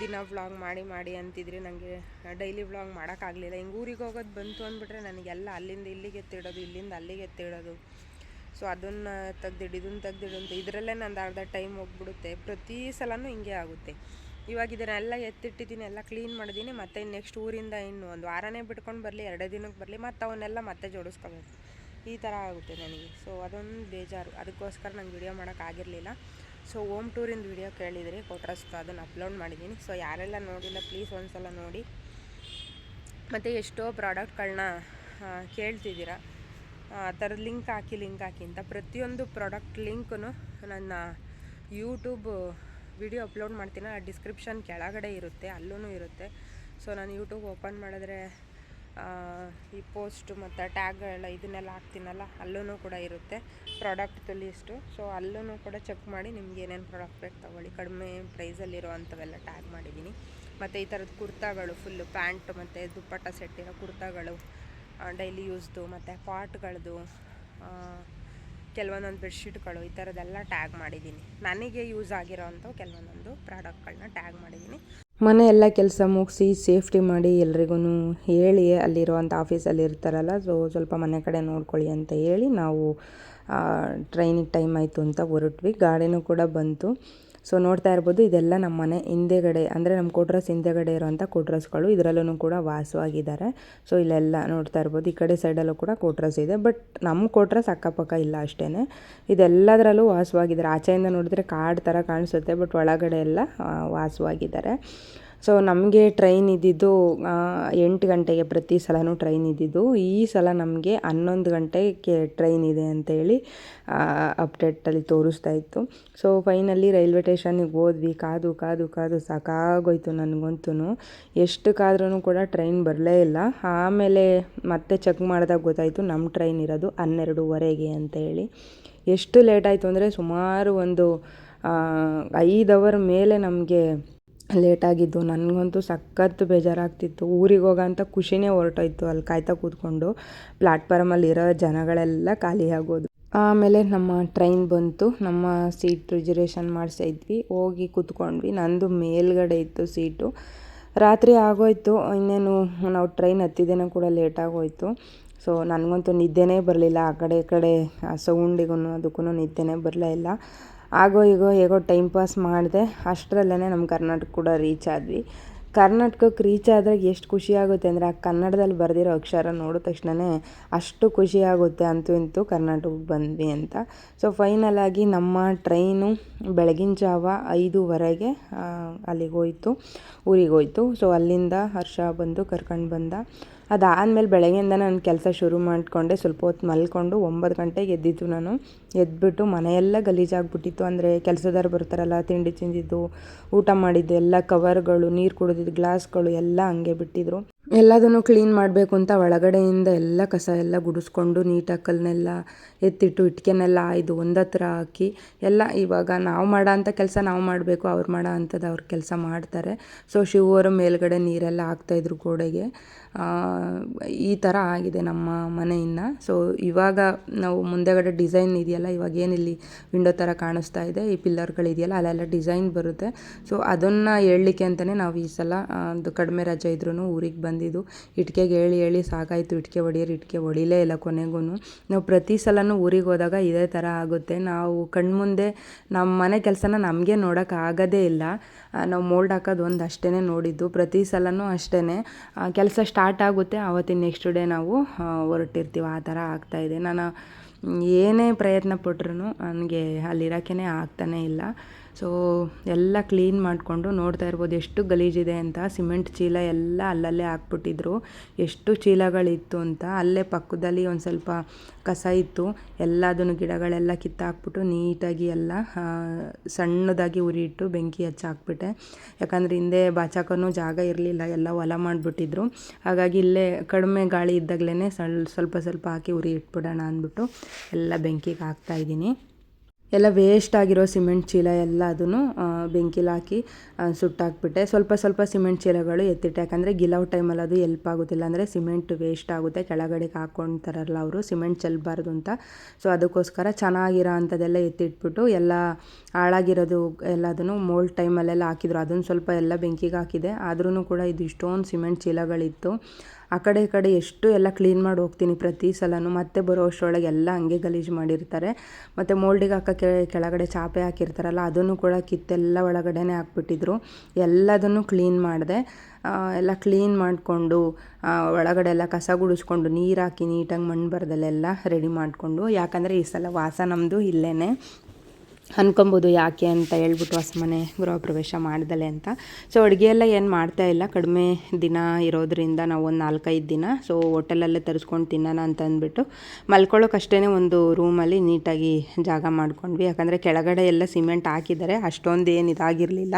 ದಿನ ವ್ಲಾಗ್ ಮಾಡಿ ಮಾಡಿ ಅಂತಿದ್ರೆ ನನಗೆ ಡೈಲಿ ವ್ಲಾಗ್ ಮಾಡೋಕ್ಕಾಗಲಿಲ್ಲ. ಹಿಂಗೆ ಊರಿಗೆ ಹೋಗೋದು ಬಂತು ಅಂದ್ಬಿಟ್ರೆ ನನಗೆಲ್ಲ ಅಲ್ಲಿಂದ ಇಲ್ಲಿಗೆ ಎತ್ತಿಡೋದು, ಇಲ್ಲಿಂದ ಅಲ್ಲಿಗೆ ಎತ್ತಿಡೋದು. ಸೊ ಅದನ್ನು ತೆಗ್ದಿಡು, ಇದನ್ನು ತೆಗ್ದಿಡು ಅಂತ, ಇದರಲ್ಲೇ ನಂದು ಅರ್ಧ ಟೈಮ್ ಹೋಗ್ಬಿಡುತ್ತೆ. ಪ್ರತಿ ಸಲನೂ ಹಿಂಗೆ ಆಗುತ್ತೆ. ಇವಾಗ ಇದನ್ನೆಲ್ಲ ಎತ್ತಿಟ್ಟಿದ್ದೀನಿ, ಎಲ್ಲ ಕ್ಲೀನ್ ಮಾಡಿದ್ದೀನಿ, ಮತ್ತು ನೆಕ್ಸ್ಟ್ ಊರಿಂದ ಇನ್ನು ಒಂದು ವಾರನೇ ಬಿಟ್ಕೊಂಡು ಬರಲಿ, ಎರಡೇ ದಿನಕ್ಕೆ ಬರಲಿ, ಮತ್ತು ಅವನ್ನೆಲ್ಲ ಮತ್ತೆ ಜೋಡಿಸ್ಕೋಬೇಕು. ಈ ಥರ ಆಗುತ್ತೆ ನನಗೆ. ಸೊ ಅದೊಂದು ಬೇಜಾರು. ಅದಕ್ಕೋಸ್ಕರ ನಂಗೆ ವಿಡಿಯೋ ಮಾಡೋಕ್ಕಾಗಿರಲಿಲ್ಲ ಸೊ ಓಮ್ ಟೂರಿಂದು ವಿಡಿಯೋ ಕೇಳಿದರೆ ಕೊಟ್ರಸ್ತು ಅದನ್ನು ಅಪ್ಲೋಡ್ ಮಾಡಿದ್ದೀನಿ. ಸೊ ಯಾರೆಲ್ಲ ನೋಡಿಲ್ಲ ಪ್ಲೀಸ್ ಒಂದು ಸಲ ನೋಡಿ. ಮತ್ತು ಎಷ್ಟೋ ಪ್ರಾಡಕ್ಟ್ಗಳನ್ನ ಕೇಳ್ತಿದ್ದೀರ. ಆ ಥರ ಲಿಂಕ್ ಹಾಕಿ ಲಿಂಕ್ ಹಾಕಿ ಅಂತ. ಪ್ರತಿಯೊಂದು ಪ್ರಾಡಕ್ಟ್ ಲಿಂಕ್ನು ನನ್ನ ಯೂಟ್ಯೂಬ್ ವಿಡಿಯೋ ಅಪ್ಲೋಡ್ ಮಾಡ್ತೀನಿ. ಆ ಡಿಸ್ಕ್ರಿಪ್ಷನ್ ಕೆಳಗಡೆ ಇರುತ್ತೆ ಅಲ್ಲೂ ಇರುತ್ತೆ. ಸೊ ನಾನು ಯೂಟ್ಯೂಬ್ ಓಪನ್ ಮಾಡಿದ್ರೆ ಈ ಪೋಸ್ಟು ಮತ್ತು ಟ್ಯಾಗ್ಗಳೆಲ್ಲ ಇದನ್ನೆಲ್ಲ ಹಾಕ್ತೀನಲ್ಲ ಅಲ್ಲೂ ಕೂಡ ಇರುತ್ತೆ ಪ್ರಾಡಕ್ಟ್ದು ಲಿಸ್ಟು ಸೊ ಅಲ್ಲೂ ಕೂಡ ಚೆಕ್ ಮಾಡಿ ನಿಮ್ಗೆ ಏನೇನು ಪ್ರಾಡಕ್ಟ್ ಬೇಕು ತೊಗೊಳ್ಳಿ. ಕಡಿಮೆ ಪ್ರೈಸಲ್ಲಿರೋ ಅಂಥವೆಲ್ಲ ಟ್ಯಾಗ್ ಮಾಡಿದ್ದೀನಿ. ಮತ್ತು ಈ ಥರದ ಕುರ್ತಾಗಳು ಫುಲ್ಲು ಪ್ಯಾಂಟ್ ಮತ್ತು ದುಪ್ಪಟ್ಟ ಸೆಟ್ಟಿರೋ ಕುರ್ತಾಗಳು ಡೈಲಿ ಯೂಸ್ದು ಮತ್ತು ಪಾಟ್ಗಳದ್ದು ಕೆಲವೊಂದೊಂದು ಬೆಡ್ಶೀಟ್ಗಳು ಈ ಥರದ್ದೆಲ್ಲ ಟ್ಯಾಗ್ ಮಾಡಿದ್ದೀನಿ. ನನಗೆ ಯೂಸ್ ಆಗಿರೋ ಅಂಥವು ಕೆಲವೊಂದೊಂದು ಪ್ರಾಡಕ್ಟ್ಗಳನ್ನ ಟ್ಯಾಗ್ ಮಾಡಿದ್ದೀನಿ. ಮನೆ ಎಲ್ಲ ಕೆಲಸ ಮುಗಿಸಿ ಸೇಫ್ಟಿ ಮಾಡಿ ಎಲ್ರಿಗೂ ಹೇಳಿ ಅಲ್ಲಿರುವಂಥ ಆಫೀಸಲ್ಲಿ ಇರ್ತಾರಲ್ಲ ಸೊ ಸ್ವಲ್ಪ ಮನೆ ಕಡೆ ನೋಡ್ಕೊಳ್ಳಿ ಅಂತ ಹೇಳಿ ನಾವು ಟ್ರೈನಿಗೆ ಟೈಮ್ ಆಯಿತು ಅಂತ ಹೊರಟ್ವಿ. ಗಾಡಿನೂ ಕೂಡ ಬಂತು. ಸೊ ನೋಡ್ತಾ ಇರ್ಬೋದು, ಇದೆಲ್ಲ ನಮ್ಮ ಮನೆ ಹಿಂದೆಗಡೆ, ಅಂದರೆ ನಮ್ಮ ಕೊಟ್ರಸ್ ಹಿಂದೆಗಡೆ ಇರುವಂಥ ಕೊಟ್ರಸ್ಗಳು ಇದರಲ್ಲೂ ಕೂಡ ವಾಸವಾಗಿದ್ದಾರೆ. ಸೊ ಇಲ್ಲೆಲ್ಲ ನೋಡ್ತಾ ಇರ್ಬೋದು, ಈ ಕಡೆ ಸೈಡಲ್ಲೂ ಕೂಡ ಕೊಟ್ರಸ್ ಇದೆ. ಬಟ್ ನಮ್ಮ ಕೊಟ್ರಸ್ ಅಕ್ಕಪಕ್ಕ ಇಲ್ಲ ಅಷ್ಟೇ ಇದೆಲ್ಲದರಲ್ಲೂ ವಾಸವಾಗಿದ್ದಾರೆ. ಆಚೆಯಿಂದ ನೋಡಿದ್ರೆ ಕಾಡು ಥರ ಕಾಣಿಸುತ್ತೆ ಬಟ್ ಒಳಗಡೆ ಎಲ್ಲ ವಾಸವಾಗಿದ್ದಾರೆ. ಸೊ ನಮಗೆ ಟ್ರೈನ್ ಇದ್ದಿದ್ದು ಎಂಟು ಗಂಟೆಗೆ ಪ್ರತಿ ಸಲವೂ ಟ್ರೈನ್ ಇದ್ದಿದ್ದು. ಈ ಸಲ ನಮಗೆ ಹನ್ನೊಂದು ಗಂಟೆಗೆ ಟ್ರೈನ್ ಇದೆ ಅಂತೇಳಿ ಅಪ್ಡೇಟಲ್ಲಿ ತೋರಿಸ್ತಾ ಇತ್ತು. ಸೊ ಫೈನಲಿ ರೈಲ್ವೆ ಸ್ಟೇಷನಿಗೆ ಹೋದ್ವಿ. ಕಾದು ಕಾದು ಕಾದು ಸಾಕಾಗೋಯ್ತು ನನಗಂತೂ. ಎಷ್ಟು ಕಾದ್ರೂ ಕೂಡ ಟ್ರೈನ್ ಬರಲೇ ಇಲ್ಲ. ಆಮೇಲೆ ಮತ್ತೆ ಚೆಕ್ ಮಾಡಿದಾಗ ಗೊತ್ತಾಯಿತು ನಮ್ಮ ಟ್ರೈನ್ ಇರೋದು ಹನ್ನೆರಡೂವರೆಗೆ ಅಂತೇಳಿ. ಎಷ್ಟು ಲೇಟ್ ಆಯಿತು ಅಂದರೆ ಸುಮಾರು ಒಂದು ಐದು ಅವರ್ ಮೇಲೆ ನಮಗೆ ಲೇಟಾಗಿದ್ದು ನನಗಂತೂ ಸಖತ್ತು ಬೇಜಾರಾಗ್ತಿತ್ತು. ಊರಿಗೆ ಹೋಗೋಂಥ ಖುಷಿನೇ ಹೊರಟೋಯ್ತು ಅಲ್ಲಿ ಕಾಯ್ತಾ ಕೂತ್ಕೊಂಡು. ಪ್ಲಾಟ್ಫಾರಮಲ್ಲಿರೋ ಜನಗಳೆಲ್ಲ ಖಾಲಿಯಾಗೋದು ಆಮೇಲೆ ನಮ್ಮ ಟ್ರೈನ್ ಬಂತು. ನಮ್ಮ ಸೀಟ್ ರಿಸರ್ವೇಷನ್ ಮಾಡಿಸಿದ್ವಿ. ಹೋಗಿ ಕೂತ್ಕೊಂಡ್ವಿ. ನಂದು ಮೇಲ್ಗಡೆ ಇತ್ತು ಸೀಟು. ರಾತ್ರಿ ಆಗೋಯ್ತು. ಇನ್ನೇನು, ನಾವು ಟ್ರೈನ್ ಹತ್ತಿದ್ದೇನೆ ಕೂಡ ಲೇಟಾಗೋಯ್ತು ಸೊ, ನನಗಂತೂ ನಿದ್ದೆನೇ ಬರಲಿಲ್ಲ. ಆ ಕಡೆ, ಈ ಕಡೆ ಸೌಂಡಿಗೂ ಅದಕ್ಕೂ ನಿದ್ದೆನೇ ಬರಲೇ ಇಲ್ಲ. ಆಗೋ ಈಗೋ ಹೇಗೋ ಟೈಮ್ ಪಾಸ್ ಮಾಡಿದೆ ಅಷ್ಟರಲ್ಲೇ ನಮ್ಮ ಕರ್ನಾಟಕ ಕೂಡ ರೀಚ್ ಆದ್ವಿ. ಕರ್ನಾಟಕಕ್ಕೆ ರೀಚ್ ಆದಾಗ ಎಷ್ಟು ಖುಷಿ ಆಗುತ್ತೆ ಅಂದರೆ ಆ ಕನ್ನಡದಲ್ಲಿ ಬರೆದಿರೋ ಅಕ್ಷರ ನೋಡಿದ ತಕ್ಷಣವೇ ಅಷ್ಟು ಖುಷಿ ಆಗುತ್ತೆ ಅಂತೂ ಇಂತೂ ಕರ್ನಾಟಕಕ್ಕೆ ಬಂದ್ವಿ ಅಂತ. ಸೊ ಫೈನಲ್ ಆಗಿ ನಮ್ಮ ಟ್ರೈನು ಬೆಳಗಿನ ಜಾವ ಐದೂವರೆಗೆ ಅಲ್ಲಿಗೆ ಹೋಯ್ತು, ಊರಿಗೆ ಹೋಯ್ತು. ಸೊ ಅಲ್ಲಿಂದ ಹರ್ಷ ಬಂದು ಕರ್ಕೊಂಡು ಬಂದ. ಅದಾದಮೇಲೆ ಬೆಳಗ್ಗೆಯಿಂದ ನಾನು ಕೆಲಸ ಶುರು ಮಾಡಿಕೊಂಡೆ. ಸ್ವಲ್ಪ ಹೊತ್ತು ಮಲ್ಕೊಂಡು ಒಂಬತ್ತು ಗಂಟೆಗೆ ಎದ್ದಿದ್ದು ನಾನು. ಎದ್ಬಿಟ್ಟು ಮನೆಯೆಲ್ಲ ಗಲೀಜಾಗ್ಬಿಟ್ಟಿತ್ತು ಅಂದರೆ ಕೆಲಸದವ್ರು ಬರ್ತಾರಲ್ಲ, ತಿಂಡಿ ತಿಂದಿದ್ದು, ಊಟ ಮಾಡಿದ್ದು, ಎಲ್ಲ ಕವರ್ಗಳು, ನೀರು ಕುಡಿದಿದ್ದು, ಗ್ಲಾಸ್ಗಳು ಎಲ್ಲ ಹಂಗೆ ಬಿಟ್ಟಿದ್ರು. ಎಲ್ಲದನ್ನು ಕ್ಲೀನ್ ಮಾಡಬೇಕು ಅಂತ ಒಳಗಡೆಯಿಂದ ಎಲ್ಲ ಕಸ ಎಲ್ಲ ಗುಡಿಸ್ಕೊಂಡು ನೀಟಾಗಿ ಎತ್ತಿಟ್ಟು ಇಟ್ಕೆನೆಲ್ಲ ಆಯ್ದು ಒಂದತ್ರ ಹಾಕಿ ಎಲ್ಲ ಇವಾಗ ನಾವು ಮಾಡೋ ಅಂಥ ಕೆಲಸ ನಾವು ಮಾಡಬೇಕು, ಅವ್ರು ಮಾಡೋ ಅಂಥದ್ದು ಅವ್ರ ಕೆಲಸ ಮಾಡ್ತಾರೆ. ಸೊ ಶಿವರು ಮೇಲ್ಗಡೆ ನೀರೆಲ್ಲ ಹಾಕ್ತಾಯಿದ್ರು ಗೋಡೆಗೆ. ಈ ಥರ ಆಗಿದೆ ನಮ್ಮ ಮನೆಯಿಂದ. ಸೊ ಇವಾಗ ನಾವು ಮುಂದೆಗಡೆ ಡಿಸೈನ್ ಇದೆಯಲ್ಲ, ಇವಾಗ ಏನಿಲ್ಲಿ ವಿಂಡೋ ಥರ ಕಾಣಿಸ್ತಾ ಇದೆ, ಈ ಪಿಲ್ಲರ್ಗಳಿದೆಯಲ್ಲ ಅಲ್ಲೆಲ್ಲ ಡಿಸೈನ್ ಬರುತ್ತೆ. ಸೊ ಅದನ್ನು ಹೇಳಲಿಕ್ಕೆ ಅಂತಲೇ ನಾವು ಈ ಸಲ ಒಂದು ಕಡಿಮೆ ರಜೆ ಇದ್ರೂ ಊರಿಗೆ ಬಂದಿದ್ದು. ಇಟ್ಕೆಗೆ ಹೇಳಿ ಹೇಳಿ ಸಾಕಾಯಿತು ಇಟ್ಕೆ ಹೊಡಿಯೋರು ಇಟ್ಕೆ ಹೊಡಿಲೇ ಇಲ್ಲ ಕೊನೆಗೂ ನಾವು ಪ್ರತಿ ಸಲನೂ ಊರಿಗೆ ಹೋದಾಗ ಇದೇ ಥರ ಆಗುತ್ತೆ. ನಾವು ಕಣ್ಮುಂದೆ, ನಮ್ಮ ಮನೆ ಕೆಲಸನ ನಮಗೆ ನೋಡೋಕೆ ಆಗೋದೇ ಇಲ್ಲ. ನಾವು ಮೋಲ್ಡ್ ಹಾಕೋದು ಒಂದು ಅಷ್ಟೇ ನೋಡಿದ್ದು. ಪ್ರತಿ ಸಲವೂ ಅಷ್ಟೇ ಕೆಲಸ ಸ್ಟಾರ್ಟ್ ಆಗುತ್ತೆ. ಆವತ್ತಿನ ನೆಕ್ಸ್ಟ್ ಡೇ ನಾವು ಹೊರಟಿರ್ತೀವಿ. ಆ ಥರ ಆಗ್ತಾಯಿದೆ ನಾನು ಏನೇ ಪ್ರಯತ್ನ ಪಟ್ರು ನನಗೆ ಅಲ್ಲಿರೋಕ್ಕೇ ಆಗ್ತಾನೇ ಇಲ್ಲ. ಸೊ ಎಲ್ಲ ಕ್ಲೀನ್ ಮಾಡಿಕೊಂಡು ನೋಡ್ತಾ ಇರ್ಬೋದು ಎಷ್ಟು ಗಲೀಜಿದೆ ಅಂತ. ಸಿಮೆಂಟ್ ಚೀಲ ಎಲ್ಲ ಅಲ್ಲಲ್ಲೇ ಹಾಕ್ಬಿಟ್ಟಿದ್ರು. ಎಷ್ಟು ಚೀಲಗಳಿತ್ತು ಅಂತ. ಅಲ್ಲೇ ಪಕ್ಕದಲ್ಲಿ ಒಂದು ಸ್ವಲ್ಪ ಕಸ ಇತ್ತು. ಎಲ್ಲದನ್ನು ಗಿಡಗಳೆಲ್ಲ ಕಿತ್ತಾಕ್ಬಿಟ್ಟು ನೀಟಾಗಿ ಎಲ್ಲ ಸಣ್ಣದಾಗಿ ಉರಿ ಇಟ್ಟು ಬೆಂಕಿ ಹಚ್ಚಾಕ್ಬಿಟ್ಟೆ ಯಾಕಂದರೆ ಹಿಂದೆ ಬಾಚಾಕನೂ ಜಾಗ ಇರಲಿಲ್ಲ. ಎಲ್ಲ ಹೊಲ ಮಾಡಿಬಿಟ್ಟಿದ್ರು. ಹಾಗಾಗಿ ಇಲ್ಲೇ ಕಡಿಮೆ ಗಾಳಿ ಇದ್ದಾಗಲೇ ಸ್ವಲ್ಪ ಸ್ವಲ್ಪ ಹಾಕಿ ಉರಿ ಇಟ್ಬಿಡೋಣ ಅಂದ್ಬಿಟ್ಟು ಎಲ್ಲ ಬೆಂಕಿಗೆ ಹಾಕ್ತಾಯಿದ್ದೀನಿ ಎಲ್ಲ ವೇಸ್ಟ್ ಆಗಿರೋ ಸಿಮೆಂಟ್ ಚೀಲ ಎಲ್ಲ ಅದನ್ನು ಬೆಂಕಿಲಿ ಹಾಕಿ ಸುಟ್ಟಾಕ್ಬಿಟ್ಟೆ. ಸ್ವಲ್ಪ ಸ್ವಲ್ಪ ಸಿಮೆಂಟ್ ಚೀಲಗಳು ಎತ್ತಿಟ್ಟೆ. ಯಾಕಂದರೆ ಗಿಲವ್ ಟೈಮಲ್ಲಿ ಅದು ಎಲ್ಪ್ ಆಗೋದಿಲ್ಲ. ಅಂದರೆ ಸಿಮೆಂಟ್ ವೇಸ್ಟ್ ಆಗುತ್ತೆ. ಕೆಳಗಡೆಗೆ ಹಾಕ್ಕೊಳ್ತಾರಲ್ಲ ಅವರು. ಸಿಮೆಂಟ್ ಚೆಲ್ಲಬಾರ್ದು ಅಂತ. ಸೊ ಅದಕ್ಕೋಸ್ಕರ ಚೆನ್ನಾಗಿರೋ ಅಂಥದ್ದೆಲ್ಲ ಎತ್ತಿಟ್ಬಿಟ್ಟು ಎಲ್ಲ ಹಾಳಾಗಿರೋದು ಎಲ್ಲದನ್ನು ಮೋಲ್ಡ್ ಟೈಮಲ್ಲೆಲ್ಲ ಹಾಕಿದ್ರು. ಅದನ್ನು ಸ್ವಲ್ಪ ಎಲ್ಲ ಬೆಂಕಿಗೆ ಹಾಕಿದೆ. ಆದ್ರೂ ಕೂಡ ಇದು ಇಷ್ಟೊಂದು ಸಿಮೆಂಟ್ ಚೀಲಗಳಿತ್ತು. ಆ ಕಡೆ ಈ ಕಡೆ ಎಷ್ಟು ಎಲ್ಲ ಕ್ಲೀನ್ ಮಾಡಿ ಹೋಗ್ತೀನಿ ಪ್ರತಿ ಸಲನೂ. ಮತ್ತೆ ಬರೋ ಅಷ್ಟರೊಳಗೆ ಎಲ್ಲ ಹಂಗೆ ಗಲೀಜು ಮಾಡಿರ್ತಾರೆ. ಮತ್ತು ಮೋಲ್ಡಿಗೆ ಹಾಕೋಕ್ಕೆ ಕೆಳಗಡೆ ಚಾಪೆ ಹಾಕಿರ್ತಾರಲ್ಲ, ಅದನ್ನು ಕೂಡ ಕಿತ್ತೆಲ್ಲ ಒಳಗಡೆನೇ ಹಾಕ್ಬಿಟ್ಟಿದ್ರು. ಎಲ್ಲದನ್ನು ಕ್ಲೀನ್ ಮಾಡಿದೆ. ಎಲ್ಲ ಕ್ಲೀನ್ ಮಾಡಿಕೊಂಡು ಒಳಗಡೆ ಎಲ್ಲ ಕಸ ಗುಡಿಸ್ಕೊಂಡು, ನೀರು ಹಾಕಿ ನೀಟಾಗಿ ಮಣ್ಣು ಬರದಲ್ಲೆಲ್ಲ ರೆಡಿ ಮಾಡಿಕೊಂಡು. ಯಾಕಂದರೆ ಈ ಸಲ ವಾಸ ನಮ್ಮದು ಇಲ್ಲೇ ಅನ್ಕೊಬೋದು ಯಾಕೆ ಅಂತ ಹೇಳ್ಬಿಟ್ಟು ಹೊಸ ಮನೆ ಗೃಹ ಪ್ರವೇಶ ಮಾಡ್ದಲೆ ಅಂತ. ಸೊ ಅಡುಗೆ ಎಲ್ಲ ಏನು ಮಾಡ್ತಾ ಇಲ್ಲ. ಕಡಿಮೆ ದಿನ ಇರೋದ್ರಿಂದ ನಾವು ಒಂದು ನಾಲ್ಕೈದು ದಿನ. ಸೊ ಹೋಟೆಲಲ್ಲೇ ತರಿಸ್ಕೊಂಡು ತಿನ್ನೋಣ ಅಂತ ಅಂದ್ಬಿಟ್ಟು ಮಲ್ಕೊಳ್ಳೋಕ್ಕಷ್ಟೇ ಒಂದು ರೂಮಲ್ಲಿ ನೀಟಾಗಿ ಜಾಗ ಮಾಡ್ಕೊಂಡ್ವಿ. ಯಾಕಂದರೆ ಕೆಳಗಡೆ ಎಲ್ಲ ಸಿಮೆಂಟ್ ಹಾಕಿದ್ದಾರೆ. ಅಷ್ಟೊಂದು ಏನು ಇದಾಗಿರಲಿಲ್ಲ.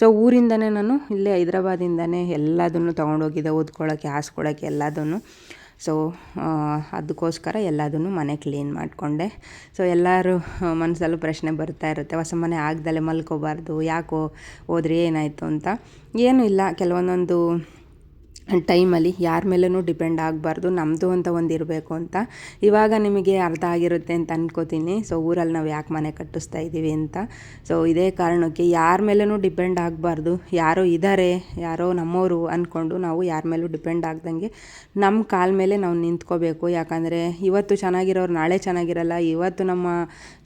ಸೊ ಊರಿಂದನೇ ನಾನು ಇಲ್ಲೇ ಹೈದ್ರಾಬಾದಿಂದನೇ ಎಲ್ಲದನ್ನು ತೊಗೊಂಡೋಗಿದ್ದೆ. ಓದ್ಕೊಳ್ಳೋಕ್ಕೆ ಹಾಸ್ಕೊಳ್ಳೋಕ್ಕೆ ಎಲ್ಲದನ್ನು. ಸೊ ಅದಕ್ಕೋಸ್ಕರ ಎಲ್ಲದನ್ನು ಮನೆ ಕ್ಲೀನ್ ಮಾಡಿಕೊಂಡೆ. ಸೊ ಎಲ್ಲರೂ ಮನಸ್ಸಲ್ಲೂ ಪ್ರಶ್ನೆ ಬರ್ತಾ ಇರುತ್ತೆ. ಹೊಸ ಮನೆ ಆಗ್ದಲೇ ಮಲ್ಕೋಬಾರ್ದು, ಯಾಕೋ ಹೋದ್ರೆ ಏನಾಯಿತು ಅಂತ. ಏನೂ ಇಲ್ಲ. ಕೆಲವೊಂದೊಂದು ಟೈಮಲ್ಲಿ ಯಾರ ಮೇಲೂ ಡಿಪೆಂಡ್ ಆಗಬಾರ್ದು ನಮ್ಮದು ಅಂತ ಒಂದು ಇರಬೇಕು ಅಂತ. ಇವಾಗ ನಿಮಗೆ ಅರ್ಥ ಆಗಿರುತ್ತೆ ಅಂತ ಅಂದ್ಕೋತೀನಿ ಸೊ ಊರಲ್ಲಿ ನಾವು ಯಾಕೆ ಮನೆ ಕಟ್ಟಿಸ್ತಾ ಇದ್ದೀವಿ ಅಂತ. ಸೊ ಇದೇ ಕಾರಣಕ್ಕೆ ಯಾರ ಮೇಲೂ ಡಿಪೆಂಡ್ ಆಗಬಾರ್ದು, ಯಾರೋ ಇದ್ದಾರೆ ಯಾರೋ ನಮ್ಮವರು ಅಂದ್ಕೊಂಡು ನಾವು ಯಾರ ಮೇಲೂ ಡಿಪೆಂಡ್ ಆಗ್ದಂಗೆ ನಮ್ಮ ಕಾಲ ಮೇಲೆ ನಾವು ನಿಂತ್ಕೋಬೇಕು. ಯಾಕಂದರೆ ಇವತ್ತು ಚೆನ್ನಾಗಿರೋರು ನಾಳೆ ಚೆನ್ನಾಗಿರಲ್ಲ, ಇವತ್ತು ನಮ್ಮ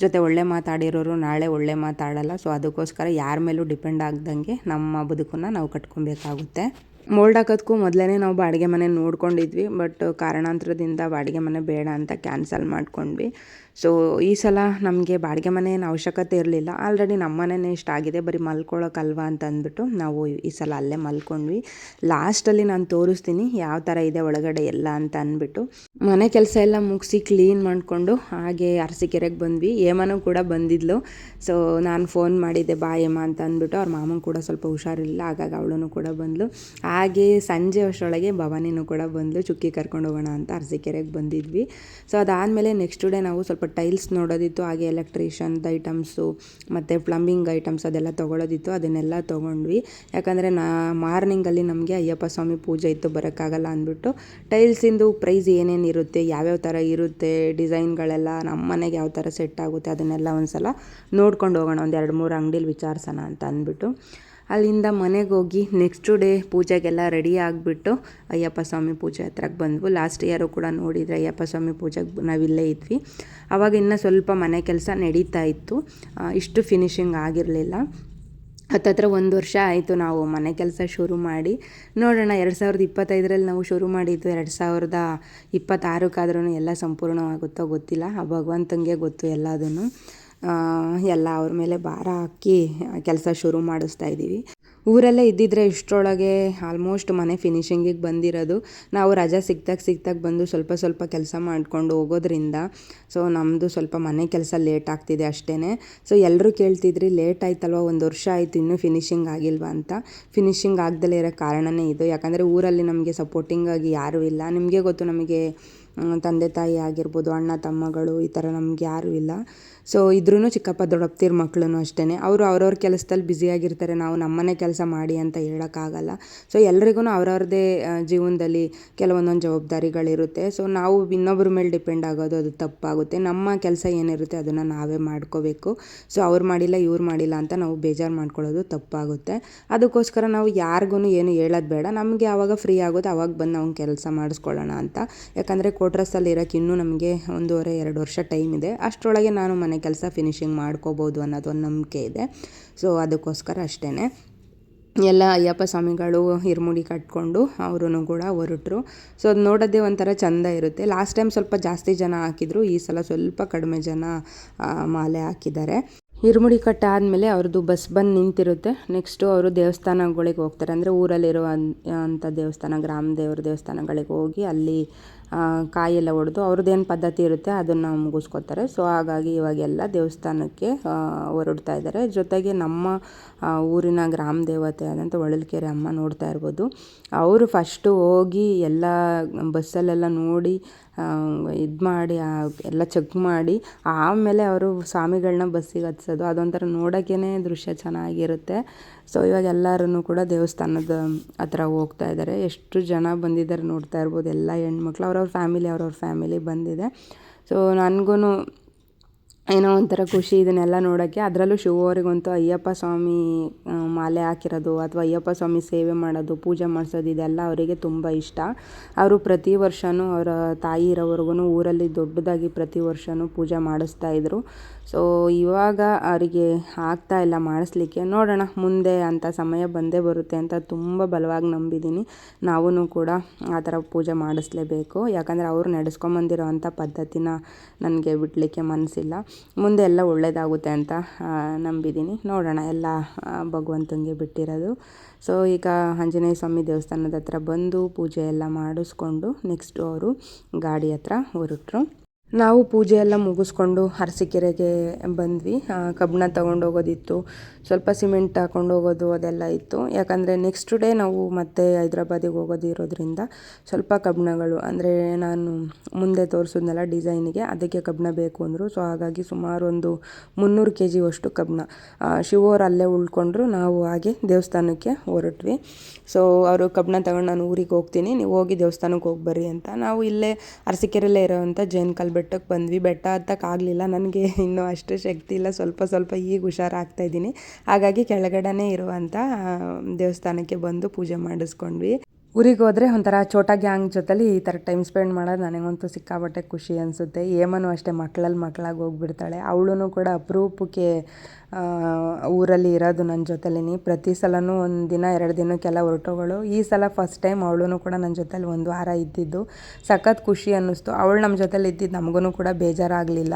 ಜೊತೆ ಒಳ್ಳೆ ಮಾತಾಡಿರೋರು ನಾಳೆ ಒಳ್ಳೆ ಮಾತಾಡಲ್ಲ. ಸೊ ಅದಕ್ಕೋಸ್ಕರ ಯಾರ ಮೇಲೂ ಡಿಪೆಂಡ್ ಆಗ್ದಂಗೆ ನಮ್ಮ ಬದುಕನ್ನು ನಾವು ಕಟ್ಕೊಬೇಕಾಗುತ್ತೆ. ಮೋಲ್ಡ್ ಹಾಕೋದಕ್ಕೂ ಮೊದಲೇ ನಾವು ಬಾಡಿಗೆ ಮನೆ ನೋಡ್ಕೊಂಡಿದ್ವಿ, ಬಟ್ ಕಾರಣಾಂತರದಿಂದ ಬಾಡಿಗೆ ಮನೆ ಬೇಡ ಅಂತ ಕ್ಯಾನ್ಸಲ್ ಮಾಡ್ಕೊಂಡ್ವಿ. ಸೊ ಈ ಸಲ ನಮಗೆ ಬಾಡಿಗೆ ಮನೆ ಏನು ಅವಶ್ಯಕತೆ ಇರಲಿಲ್ಲ. ಆಲ್ರೆಡಿ ನಮ್ಮ ಮನೆಯೇ ಇಷ್ಟ ಆಗಿದೆ. ಬರೀ ಮಲ್ಕೊಳ್ಳೋಕಲ್ವಾ ಅಂತ ಅಂದ್ಬಿಟ್ಟು ನಾವು ಈ ಸಲ ಅಲ್ಲೇ ಮಲ್ಕೊಂಡ್ವಿ. ಲಾಸ್ಟಲ್ಲಿ ನಾನು ತೋರಿಸ್ತೀನಿ ಯಾವ ಥರ ಇದೆ ಒಳಗಡೆ ಎಲ್ಲ ಅಂತ ಅಂದ್ಬಿಟ್ಟು. ಮನೆ ಕೆಲಸ ಎಲ್ಲ ಮುಗಿಸಿ ಕ್ಲೀನ್ ಮಾಡಿಕೊಂಡು ಹಾಗೆ ಅರಸಿಕೆರೆಗೆ ಬಂದ್ವಿ. ಏಮನು ಕೂಡ ಬಂದಿದ್ಲು. ಸೊ ನಾನು ಫೋನ್ ಮಾಡಿದ್ದೆ, ಬಾ ಏಮ ಅಂತ ಅಂದ್ಬಿಟ್ಟು. ಅವ್ರ ಮಾಮನ ಕೂಡ ಸ್ವಲ್ಪ ಹುಷಾರಿಲ್ಲ ಹಾಗಾಗಿ ಅವಳು ಕೂಡ ಬಂದಳು ಹಾಗೆ ಸಂಜೆ ಅಷ್ಟರೊಳಗೆ ಭವಾನಿನೂ ಕೂಡ ಬಂದಳು ಚುಕ್ಕಿ ಕರ್ಕೊಂಡು ಹೋಗೋಣ ಅಂತ ಅರಸೀಕೆರೆಗೆ ಬಂದಿದ್ವಿ. ಸೊ ಅದಾದಮೇಲೆ ನೆಕ್ಸ್ಟ್ ಡೇ ನಾವು ಸ್ವಲ್ಪ ಟೈಲ್ಸ್ ನೋಡೋದಿತ್ತು, ಹಾಗೆ ಎಲೆಕ್ಟ್ರಿಷಿಯನ್ದು ಐಟಮ್ಸು ಮತ್ತು ಪ್ಲಂಬಿಂಗ್ ಐಟಮ್ಸ್ ಅದೆಲ್ಲ ತೊಗೊಳೋದಿತ್ತು, ಅದನ್ನೆಲ್ಲ ತೊಗೊಂಡ್ವಿ. ಯಾಕಂದರೆ ನಾ, ಮಾರ್ನಿಂಗಲ್ಲಿ ನಮಗೆ ಅಯ್ಯಪ್ಪ ಸ್ವಾಮಿ ಪೂಜೆ ಇತ್ತು, ಬರೋಕ್ಕಾಗಲ್ಲ ಅಂದ್ಬಿಟ್ಟು ಟೈಲ್ಸಿಂದು ಪ್ರೈಸ್ ಏನೇನು ಇರುತ್ತೆ ಯಾವ್ಯಾವ ಥರ ಇರುತ್ತೆ, ಡಿಸೈನ್ಗಳೆಲ್ಲ ನಮ್ಮ ಮನೆಗೆ ಯಾವ ಥರ ಸೆಟ್ ಆಗುತ್ತೆ ಅದನ್ನೆಲ್ಲ ಒಂದು ಸಲ ನೋಡ್ಕೊಂಡು ಹೋಗೋಣ ಒಂದು ಎರಡು ಮೂರು ಅಂಗಡಿಲಿ ವಿಚಾರಿಸೋಣ ಅಂತ ಅಂದ್ಬಿಟ್ಟು. ಅಲ್ಲಿಂದ ಮನೆಗೆ ಹೋಗಿ ನೆಕ್ಸ್ಟ್ ಡೇ ಪೂಜೆಗೆಲ್ಲ ರೆಡಿ ಆಗಿಬಿಟ್ಟು ಅಯ್ಯಪ್ಪ ಸ್ವಾಮಿ ಪೂಜೆ ಹತ್ರಕ್ಕೆ ಬಂದ್ವು. ಲಾಸ್ಟ್ ಇಯರು ಕೂಡ ನೋಡಿದರೆ ಅಯ್ಯಪ್ಪ ಸ್ವಾಮಿ ಪೂಜೆಗೆ ನಾವಿಲ್ಲೇ ಇದ್ವಿ. ಆವಾಗ ಇನ್ನೂ ಸ್ವಲ್ಪ ಮನೆ ಕೆಲಸ ನಡೀತಾ ಇತ್ತು. ಇಷ್ಟು ಫಿನಿಶಿಂಗ್ ಆಗಿರಲಿಲ್ಲ. ಹತ್ತತ್ರ ಒಂದು ವರ್ಷ ಆಯಿತು ನಾವು ಮನೆ ಕೆಲಸ ಶುರು ಮಾಡಿ. ನೋಡೋಣ, ಎರಡು ಸಾವಿರದ ಇಪ್ಪತ್ತೈದರಲ್ಲಿ ನಾವು ಶುರು ಮಾಡಿದ್ದು ಎರಡು ಸಾವಿರದ ಇಪ್ಪತ್ತಾರಕ್ಕಾದ್ರೂ ಎಲ್ಲ ಸಂಪೂರ್ಣವಾಗುತ್ತೋ ಗೊತ್ತಿಲ್ಲ. ಆ ಭಗವಂತಂಗೆ ಗೊತ್ತು ಎಲ್ಲದನ್ನು ಎಲ್ಲ ಅವ್ರ ಮೇಲೆ ಭಾರ ಹಾಕಿ ಕೆಲಸ ಶುರು ಮಾಡಿಸ್ತಾ ಇದ್ದೀವಿ. ಊರಲ್ಲೇ ಇದ್ದಿದ್ರೆ ಇಷ್ಟರೊಳಗೆ ಆಲ್ಮೋಸ್ಟ್ ಮನೆ ಫಿನಿಶಿಂಗಿಗೆ ಬಂದಿರೋದು. ನಾವು ರಜಾ ಸಿಕ್ತಾಗ ಸಿಕ್ತಾಗ ಬಂದು ಸ್ವಲ್ಪ ಸ್ವಲ್ಪ ಕೆಲಸ ಮಾಡಿಕೊಂಡು ಹೋಗೋದ್ರಿಂದ ಸೊ ನಮ್ಮದು ಸ್ವಲ್ಪ ಮನೆ ಕೆಲಸ ಲೇಟ್ ಆಗ್ತಿದೆ ಅಷ್ಟೇ ಸೊ ಎಲ್ಲರೂ ಕೇಳ್ತಿದ್ರಿ ಲೇಟ್ ಆಯ್ತಲ್ವ? ಒಂದು ವರ್ಷ ಆಯಿತು, ಇನ್ನೂ ಫಿನಿಶಿಂಗ್ ಆಗಿಲ್ವಾ? ಅಂತ. ಫಿನಿಶಿಂಗ್ ಆಗ್ದಲೇ ಇರೋ ಕಾರಣನೇ ಇದು. ಯಾಕಂದರೆ ಊರಲ್ಲಿ ನಮಗೆ ಸಪೋರ್ಟಿಂಗಾಗಿ ಯಾರೂ ಇಲ್ಲ. ನಿಮಗೆ ಗೊತ್ತು ನಮಗೆ ತಂದೆ ತಾಯಿ ಆಗಿರ್ಬೋದು, ಅಣ್ಣ ತಮ್ಮಗಳು, ಈ ಥರ ನಮ್ಗೆ ಯಾರೂ ಇಲ್ಲ. ಸೊ ಇದ್ರೂ ಚಿಕ್ಕಪ್ಪ ದೊಡ್ಡಪ್ಪತಿರ ಮಕ್ಕಳು ಅಷ್ಟೇ ಅವರು ಅವ್ರವ್ರ ಕೆಲಸದಲ್ಲಿ ಬ್ಯುಸಿಯಾಗಿರ್ತಾರೆ ನಾವು ನಮ್ಮನೆ ಕೆಲಸ ಮಾಡಿ ಅಂತ ಹೇಳೋಕ್ಕಾಗಲ್ಲ. ಸೊ ಎಲ್ರಿಗೂ ಅವ್ರವ್ರದ್ದೇ ಜೀವನದಲ್ಲಿ ಕೆಲವೊಂದೊಂದು ಜವಾಬ್ದಾರಿಗಳಿರುತ್ತೆ. ಸೊ ನಾವು ಇನ್ನೊಬ್ಬರ ಮೇಲೆ ಡಿಪೆಂಡ್ ಆಗೋದು ಅದು ತಪ್ಪಾಗುತ್ತೆ. ನಮ್ಮ ಕೆಲಸ ಏನಿರುತ್ತೆ ಅದನ್ನು ನಾವೇ ಮಾಡ್ಕೋಬೇಕು. ಸೊ ಅವ್ರು ಮಾಡಿಲ್ಲ, ಇವ್ರು ಮಾಡಿಲ್ಲ ಅಂತ ನಾವು ಬೇಜಾರು ಮಾಡ್ಕೊಳ್ಳೋದು ತಪ್ಪಾಗುತ್ತೆ. ಅದಕ್ಕೋಸ್ಕರ ನಾವು ಯಾರಿಗೂ ಏನು ಹೇಳೋದು ಬೇಡ. ನಮಗೆ ಆವಾಗ ಫ್ರೀ ಆಗೋದು, ಅವಾಗ ಬಂದು ನಾವು ಕೆಲಸ ಮಾಡಿಸ್ಕೊಳ್ಳೋಣ ಅಂತ. ಯಾಕಂದರೆ ಕೋಟ್ರಸ್ಸಲ್ಲಿ ಇರೋಕ್ಕೆ ಇನ್ನೂ ನಮಗೆ ಒಂದೂವರೆ, ಎರಡು ವರ್ಷ ಟೈಮ್ ಇದೆ. ಅಷ್ಟರೊಳಗೆ ನಾನು ಮನೆ ಕೆಲಸ ಫಿನಿಶಿಂಗ್ ಮಾಡ್ಕೋಬೋದು ಅನ್ನೋದು ಒಂದು ನಂಬಿಕೆ ಇದೆ. ಸೊ ಅದಕ್ಕೋಸ್ಕರ ಅಷ್ಟೇ ಎಲ್ಲ ಅಯ್ಯಪ್ಪ ಸ್ವಾಮಿಗಳು ಹಿರ್ಮುಡಿ ಕಟ್ಕೊಂಡು ಅವರೂ ಕೂಡ ಹೊರಟರು. ಸೊ ಅದು ನೋಡೋದೇ ಒಂಥರ ಚೆಂದ ಇರುತ್ತೆ. ಲಾಸ್ಟ್ ಟೈಮ್ ಸ್ವಲ್ಪ ಜಾಸ್ತಿ ಜನ ಹಾಕಿದ್ರು, ಈ ಸಲ ಸ್ವಲ್ಪ ಕಡಿಮೆ ಜನ ಮಾಲೆ ಹಾಕಿದ್ದಾರೆ. ಹಿರುಮುಡಿ ಕಟ್ಟಾದಮೇಲೆ ಅವ್ರದ್ದು ಬಸ್ ಬಂದು ನಿಂತಿರುತ್ತೆ. ನೆಕ್ಸ್ಟು ಅವರು ದೇವಸ್ಥಾನಗಳಿಗೆ ಹೋಗ್ತಾರೆ. ಅಂದರೆ ಊರಲ್ಲಿರೋ ಅಂಥ ದೇವಸ್ಥಾನ, ಗ್ರಾಮ ದೇವ್ರ ದೇವಸ್ಥಾನಗಳಿಗೆ ಹೋಗಿ ಅಲ್ಲಿ ಕಾಯೆಲ್ಲ ಹೊಡೆದು ಅವ್ರದ್ದೇನು ಪದ್ಧತಿ ಇರುತ್ತೆ ಅದನ್ನು ಮುಗಿಸ್ಕೊತಾರೆ. ಸೊ ಹಾಗಾಗಿ ಇವಾಗೆಲ್ಲ ದೇವಸ್ಥಾನಕ್ಕೆ ಹೊರಡ್ತಾ ಇದ್ದಾರೆ. ಜೊತೆಗೆ ನಮ್ಮ ಊರಿನ ಗ್ರಾಮ ದೇವತೆ ಆದಂಥ ಹೊಳಲ್ಕೆರೆ ಅಮ್ಮ ನೋಡ್ತಾ ಇರ್ಬೋದು. ಅವರು ಫಸ್ಟು ಹೋಗಿ ಎಲ್ಲ ಬಸ್ಸಲ್ಲೆಲ್ಲ ನೋಡಿ ಇದು ಮಾಡಿ ಎಲ್ಲ ಚೆಕ್ ಮಾಡಿ, ಆಮೇಲೆ ಅವರು ಸ್ವಾಮಿಗಳನ್ನ ಬಸ್ಸಿಗೆ ಹತ್ಸೋದು. ಅದೊಂಥರ ನೋಡೋಕ್ಕೇ ದೃಶ್ಯ ಚೆನ್ನಾಗಿರುತ್ತೆ. ಸೊ ಇವಾಗ ಎಲ್ಲರೂ ಕೂಡ ದೇವಸ್ಥಾನದ ಹತ್ರ ಹೋಗ್ತಾ ಇದ್ದಾರೆ ಎಷ್ಟು ಜನ ಬಂದಿದ್ದಾರೆ ನೋಡ್ತಾ ಇರ್ಬೋದು. ಎಲ್ಲ ಹೆಣ್ಮಕ್ಳು, ಅವ್ರವ್ರ ಫ್ಯಾಮಿಲಿ ಅವ್ರವ್ರ ಫ್ಯಾಮಿಲಿ ಬಂದಿದೆ. ಸೊ ನನಗೂ ಏನೋ ಒಂಥರ ಖುಷಿ ಇದನ್ನೆಲ್ಲ ನೋಡೋಕ್ಕೆ. ಅದರಲ್ಲೂ ಶಿವರಿಗಂತೂ ಅಯ್ಯಪ್ಪ ಸ್ವಾಮಿ ಮಾಲೆ ಹಾಕಿರೋದು ಅಥವಾ ಅಯ್ಯಪ್ಪ ಸ್ವಾಮಿ ಸೇವೆ ಮಾಡೋದು, ಪೂಜೆ ಮಾಡಿಸೋದು ಇದೆಲ್ಲ ಅವರಿಗೆ ತುಂಬ ಇಷ್ಟ. ಅವರು ಪ್ರತಿ ವರ್ಷವೂ ಅವರ ತಾಯಿ ಇರೋವರೆಗೂ ಊರಲ್ಲಿ ದೊಡ್ಡದಾಗಿ ಪ್ರತಿ ವರ್ಷವೂ ಪೂಜೆ ಮಾಡಿಸ್ತಾ ಇದ್ರು. ಸೊ ಇವಾಗ ಅವರಿಗೆ ಆಗ್ತಾ ಇಲ್ಲ ಮಾಡಿಸ್ಲಿಕ್ಕೆ. ನೋಡೋಣ, ಮುಂದೆ ಅಂಥ ಸಮಯ ಬಂದೇ ಬರುತ್ತೆ ಅಂತ ತುಂಬ ಬಲವಾಗಿ ನಂಬಿದ್ದೀನಿ. ನಾವೂ ಕೂಡ ಆ ಥರ ಪೂಜೆ ಮಾಡಿಸ್ಲೇಬೇಕು. ಯಾಕಂದರೆ ಅವರು ನಡೆಸ್ಕೊಂಬಂದಿರೋ ಅಂಥ ಪದ್ಧತಿನ ನನಗೆ ಬಿಡಲಿಕ್ಕೆ ಮನಸ್ಸಿಲ್ಲ ಮುಂದೆ ಎಲ್ಲ ಒಳ್ಳೆಯದಾಗುತ್ತೆ ಅಂತ ನಂಬಿದ್ದೀನಿ. ನೋಡೋಣ, ಎಲ್ಲ ಭಗವಂತನಿಗೆ ಬಿಟ್ಟಿರೋದು. ಸೊ ಈಗ ಆಂಜನೇಯ ಸ್ವಾಮಿ ದೇವಸ್ಥಾನದ ಹತ್ರ ಬಂದು ಪೂಜೆ ಎಲ್ಲ ಮಾಡಿಸ್ಕೊಂಡು ನೆಕ್ಸ್ಟು ಅವರು ಗಾಡಿ ಹತ್ರ ಹೊರಟ್ರು. ನಾವು ಪೂಜೆ ಎಲ್ಲ ಮುಗಿಸ್ಕೊಂಡು ಅರಸೀಕೆರೆಗೆ ಬಂದ್ವಿ. ಕಬ್ಬಿಣ ತೊಗೊಂಡೋಗೋದಿತ್ತು ಸ್ವಲ್ಪ ಸಿಮೆಂಟ್ ಹಾಕೊಂಡು ಹೋಗೋದು ಅದೆಲ್ಲ ಇತ್ತು. ಯಾಕಂದರೆ ನೆಕ್ಸ್ಟ್ ಡೇ ನಾವು ಮತ್ತೆ ಹೈದ್ರಾಬಾದಿಗೆ ಹೋಗೋದಿರೋದ್ರಿಂದ ಸ್ವಲ್ಪ ಕಬ್ಬಣಗಳು, ಅಂದರೆ ನಾನು ಮುಂದೆ ತೋರಿಸಿದ್ನಲ್ಲ ಡಿಸೈನಿಗೆ, ಅದಕ್ಕೆ ಕಬ್ಬಣ ಬೇಕು ಅಂದರು. ಸೊ ಹಾಗಾಗಿ ಸುಮಾರು ಒಂದು ಮುನ್ನೂರು ಕೆ ಜಿಯಷ್ಟು ಕಬ್ಬಣ. ಶಿವೋರು ಅಲ್ಲೇ ಉಳ್ಕೊಂಡ್ರು. ನಾವು ಹಾಗೆ ದೇವಸ್ಥಾನಕ್ಕೆ ಹೊರಟ್ವಿ. ಸೊ ಅವರು ಕಬ್ಬಣ ತಗೊಂಡು ನಾನು ಊರಿಗೆ ಹೋಗ್ತೀನಿ. ನೀವು ಹೋಗಿ ದೇವಸ್ಥಾನಕ್ಕೆ ಹೋಗಿ ಬರ್ರಿ ಅಂತ. ನಾವು ಇಲ್ಲೇ ಅರಸೀಕೆರೆಯಲ್ಲೇ ಇರೋವಂಥ ಜೈನ್ ಬೆಟ್ಟಕ್ಕೆ ಬಂದ್ವಿ. ಬೆಟ್ಟ ಹತ್ತಕ್ಕಾಗಲಿಲ್ಲ ನನಗೆ ಇನ್ನೂ ಅಷ್ಟು ಶಕ್ತಿ ಇಲ್ಲ. ಸ್ವಲ್ಪ ಸ್ವಲ್ಪ ಈಗ ಹುಷಾರಾಗ್ತಾ ಇದ್ದೀನಿ. ಹಾಗಾಗಿ ಕೆಳಗಡೆನೇ ಇರುವಂಥ ದೇವಸ್ಥಾನಕ್ಕೆ ಬಂದು ಪೂಜೆ ಮಾಡಿಸ್ಕೊಂಡ್ವಿ. ಊರಿಗೆ ಹೋದರೆ ಒಂಥರ ಚೋಟ ಗ್ಯಾಂಗ್ ಜೊತೆಲಿ ಈ ಥರ ಟೈಮ್ ಸ್ಪೆಂಡ್ ಮಾಡೋದು ನನಗಂತೂ ಸಿಕ್ಕಾಪಟ್ಟೆ ಖುಷಿ ಅನಿಸುತ್ತೆ. ಏಮನು ಅಷ್ಟೇ ಮಕ್ಕಳಲ್ಲಿ ಮಕ್ಕಳಾಗಿ ಹೋಗ್ಬಿಡ್ತಾಳೆ. ಅವಳು ಕೂಡ ಅಪರೂಪಕ್ಕೆ ಊರಲ್ಲಿ ಇರೋದು ನನ್ನ ಜೊತೆಲಿನಿ. ಪ್ರತಿ ಸಲವೂ ಒಂದು ದಿನ, ಎರಡು ದಿನಕ್ಕೆಲ್ಲ ಹೊರಟೋಗಳು. ಈ ಸಲ ಫಸ್ಟ್ ಟೈಮ್ ಅವಳು ಕೂಡ ನನ್ನ ಜೊತೆಲಿ ಒಂದು ವಾರ ಇದ್ದಿದ್ದು. ಸಖತ್ ಖುಷಿ ಅನ್ನಿಸ್ತು. ಅವಳು ನಮ್ಮ ಜೊತೆಲಿ ಇದ್ದಿದ್ದು ನಮಗೂ ಕೂಡ ಬೇಜಾರಾಗಲಿಲ್ಲ.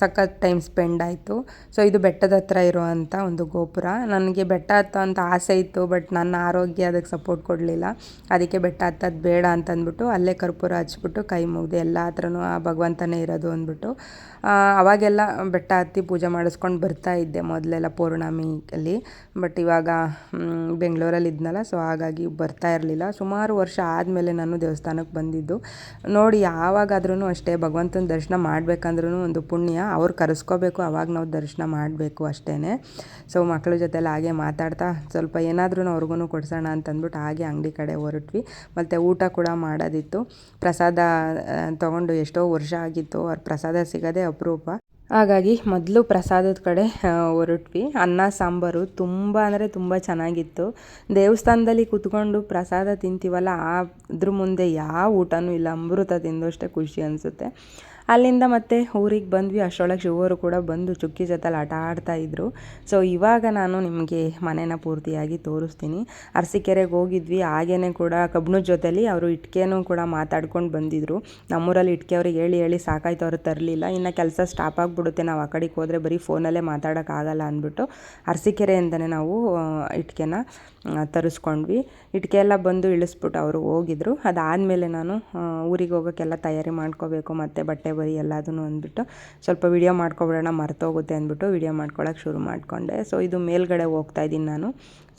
ಸಖತ್ ಟೈಮ್ ಸ್ಪೆಂಡ್ ಆಯಿತು. ಸೊ ಇದು ಬೆಟ್ಟದ ಹತ್ರ ಇರುವಂಥ ಒಂದು ಗೋಪುರ. ನನಗೆ ಬೆಟ್ಟ ಹತ್ತೋ ಅಂತ ಆಸೆ ಇತ್ತು ಬಟ್ ನನ್ನ ಆರೋಗ್ಯ ಅದಕ್ಕೆ ಸಪೋರ್ಟ್ ಕೊಡಲಿಲ್ಲ. ಅದಕ್ಕೆ ಬೆಟ್ಟ ಹತ್ತೋದು ಬೇಡ ಅಂತಂದ್ಬಿಟ್ಟು ಅಲ್ಲೇ ಕರ್ಪೂರ ಹಚ್ಬಿಟ್ಟು ಕೈ ಮುಗಿದು ಎಲ್ಲ ಹತ್ರನೂ ಆ ಭಗವಂತನೇ ಇರೋದು ಅಂದ್ಬಿಟ್ಟು ಅವಾಗೆಲ್ಲ ಬೆಟ್ಟ ಹತ್ತಿ ಪೂಜೆ ಮಾಡಿಸ್ಕೊಂಡು ಬರ್ತಾ ಇದ್ದೆ ಮೊದಲೆಲ್ಲ ಪೌರ್ಣಮಿಯಲ್ಲಿ ಬಟ್ ಇವಾಗ ಬೆಂಗಳೂರಲ್ಲಿ ಇದ್ನಲ್ಲ ಸೊ ಹಾಗಾಗಿ ಬರ್ತಾ ಇರಲಿಲ್ಲ. ಸುಮಾರು ವರ್ಷ ಆದಮೇಲೆ ನಾನು ದೇವಸ್ಥಾನಕ್ಕೆ ಬಂದಿದ್ದು. ನೋಡಿ ಯಾವಾಗಾದ್ರೂ ಅಷ್ಟೇ, ಭಗವಂತನ ದರ್ಶನ ಮಾಡ್ಬೇಕಂದ್ರೂ ಒಂದು ಪುಣ್ಯ. ಅವ್ರು ಕರೆಸ್ಕೋಬೇಕು, ಅವಾಗ ನಾವು ದರ್ಶನ ಮಾಡಬೇಕು ಅಷ್ಟೇ ಸೊ ಮಕ್ಕಳ ಜೊತೆಲ್ಲ ಹಾಗೆ ಮಾತಾಡ್ತಾ, ಸ್ವಲ್ಪ ಏನಾದ್ರೂ ಅವ್ರಿಗೂ ಕೊಡ್ಸೋಣ ಅಂತಂದ್ಬಿಟ್ಟು ಹಾಗೆ ಅಂಗಡಿ ಕಡೆ ಹೊರಟ್ವಿ. ಮತ್ತು ಊಟ ಕೂಡ ಮಾಡೋದಿತ್ತು. ಪ್ರಸಾದ ತಗೊಂಡು ಎಷ್ಟೋ ವರ್ಷ ಆಗಿತ್ತು. ಅವ್ರ ಪ್ರಸಾದ ಸಿಗೋದೇ ಅಪರೂಪ. ಹಾಗಾಗಿ ಮೊದಲು ಪ್ರಸಾದದ ಕಡೆ ಹೊರಟ್ವಿ. ಅನ್ನ, ಸಾಂಬಾರು ತುಂಬ ಅಂದರೆ ತುಂಬ ಚೆನ್ನಾಗಿತ್ತು. ದೇವಸ್ಥಾನದಲ್ಲಿ ಕೂತ್ಕೊಂಡು ಪ್ರಸಾದ ತಿಂತೀವಲ್ಲ ಅದ್ರ ಮುಂದೆ ಯಾವ ಊಟನೂ ಇಲ್ಲ. ಅಮೃತ ತಿಂದಷ್ಟೇ ಖುಷಿ ಅನಿಸುತ್ತೆ. ಅಲ್ಲಿಂದ ಮತ್ತೆ ಊರಿಗೆ ಬಂದ್ವಿ. ಅಷ್ಟರೊಳಗೆ ಶಿವರು ಕೂಡ ಬಂದು ಚುಕ್ಕಿ ಜೊತೆಲಿ ಆಟ ಆಡ್ತಾ ಇದ್ರು. ಸೊ ಇವಾಗ ನಾನು ನಿಮಗೆ ಮನೇನ ಪೂರ್ತಿಯಾಗಿ ತೋರಿಸ್ತೀನಿ. ಅರಸಿಕೆರೆಗೆ ಹೋಗಿದ್ವಿ. ಹಾಗೇನೆ ಕೂಡ ಕಬ್ಬಣದ ಜೊತೆಲಿ ಅವರು ಇಟ್ಕೆನೂ ಕೂಡ ಮಾತಾಡ್ಕೊಂಡು ಬಂದಿದ್ರು. ನಮ್ಮೂರಲ್ಲಿ ಇಟ್ಕೆ ಅವ್ರಿಗೆ ಹೇಳಿ ಹೇಳಿ ಸಾಕಾಯ್ತು. ಅವ್ರು ತರಲಿಲ್ಲ. ಇನ್ನು ಕೆಲಸ ಸ್ಟಾಪ್ ಆಗಿಬಿಡುತ್ತೆ. ನಾವು ಆ ಕಡೆಗೆ ಹೋದರೆ ಬರೀ ಫೋನಲ್ಲೇ ಮಾತಾಡೋಕ್ಕಾಗಲ್ಲ ಅಂದ್ಬಿಟ್ಟು ಅರಸೀಕೆರೆಯಿಂದನೇ ನಾವು ಇಟ್ಕೆನ ತರಿಸ್ಕೊಂಡ್ವಿ. ಇಟ್ಕೆ ಎಲ್ಲ ಬಂದು ಇಳಿಸ್ಬಿಟ್ಟು ಅವರು ಹೋಗಿದ್ರು. ಅದಾದಮೇಲೆ ನಾನು ಊರಿಗೆ ಹೋಗೋಕ್ಕೆಲ್ಲ ತಯಾರಿ ಮಾಡ್ಕೋಬೇಕು ಮತ್ತು ಬಟ್ಟೆ ಬರಿ ಎಲ್ಲದನ್ನು ಅಂದ್ಬಿಟ್ಟು ಸ್ವಲ್ಪ ವಿಡಿಯೋ ಮಾಡ್ಕೊಬಿಡೋಣ, ಮರ್ತೋಗುತ್ತೆ ಅಂದ್ಬಿಟ್ಟು ವಿಡಿಯೋ ಮಾಡ್ಕೊಳಕ್ಕೆ ಶುರು ಮಾಡಿಕೊಂಡೆ. ಸೊ ಇದು ಮೇಲ್ಗಡೆ ಹೋಗ್ತಾ ಇದ್ದೀನಿ ನಾನು.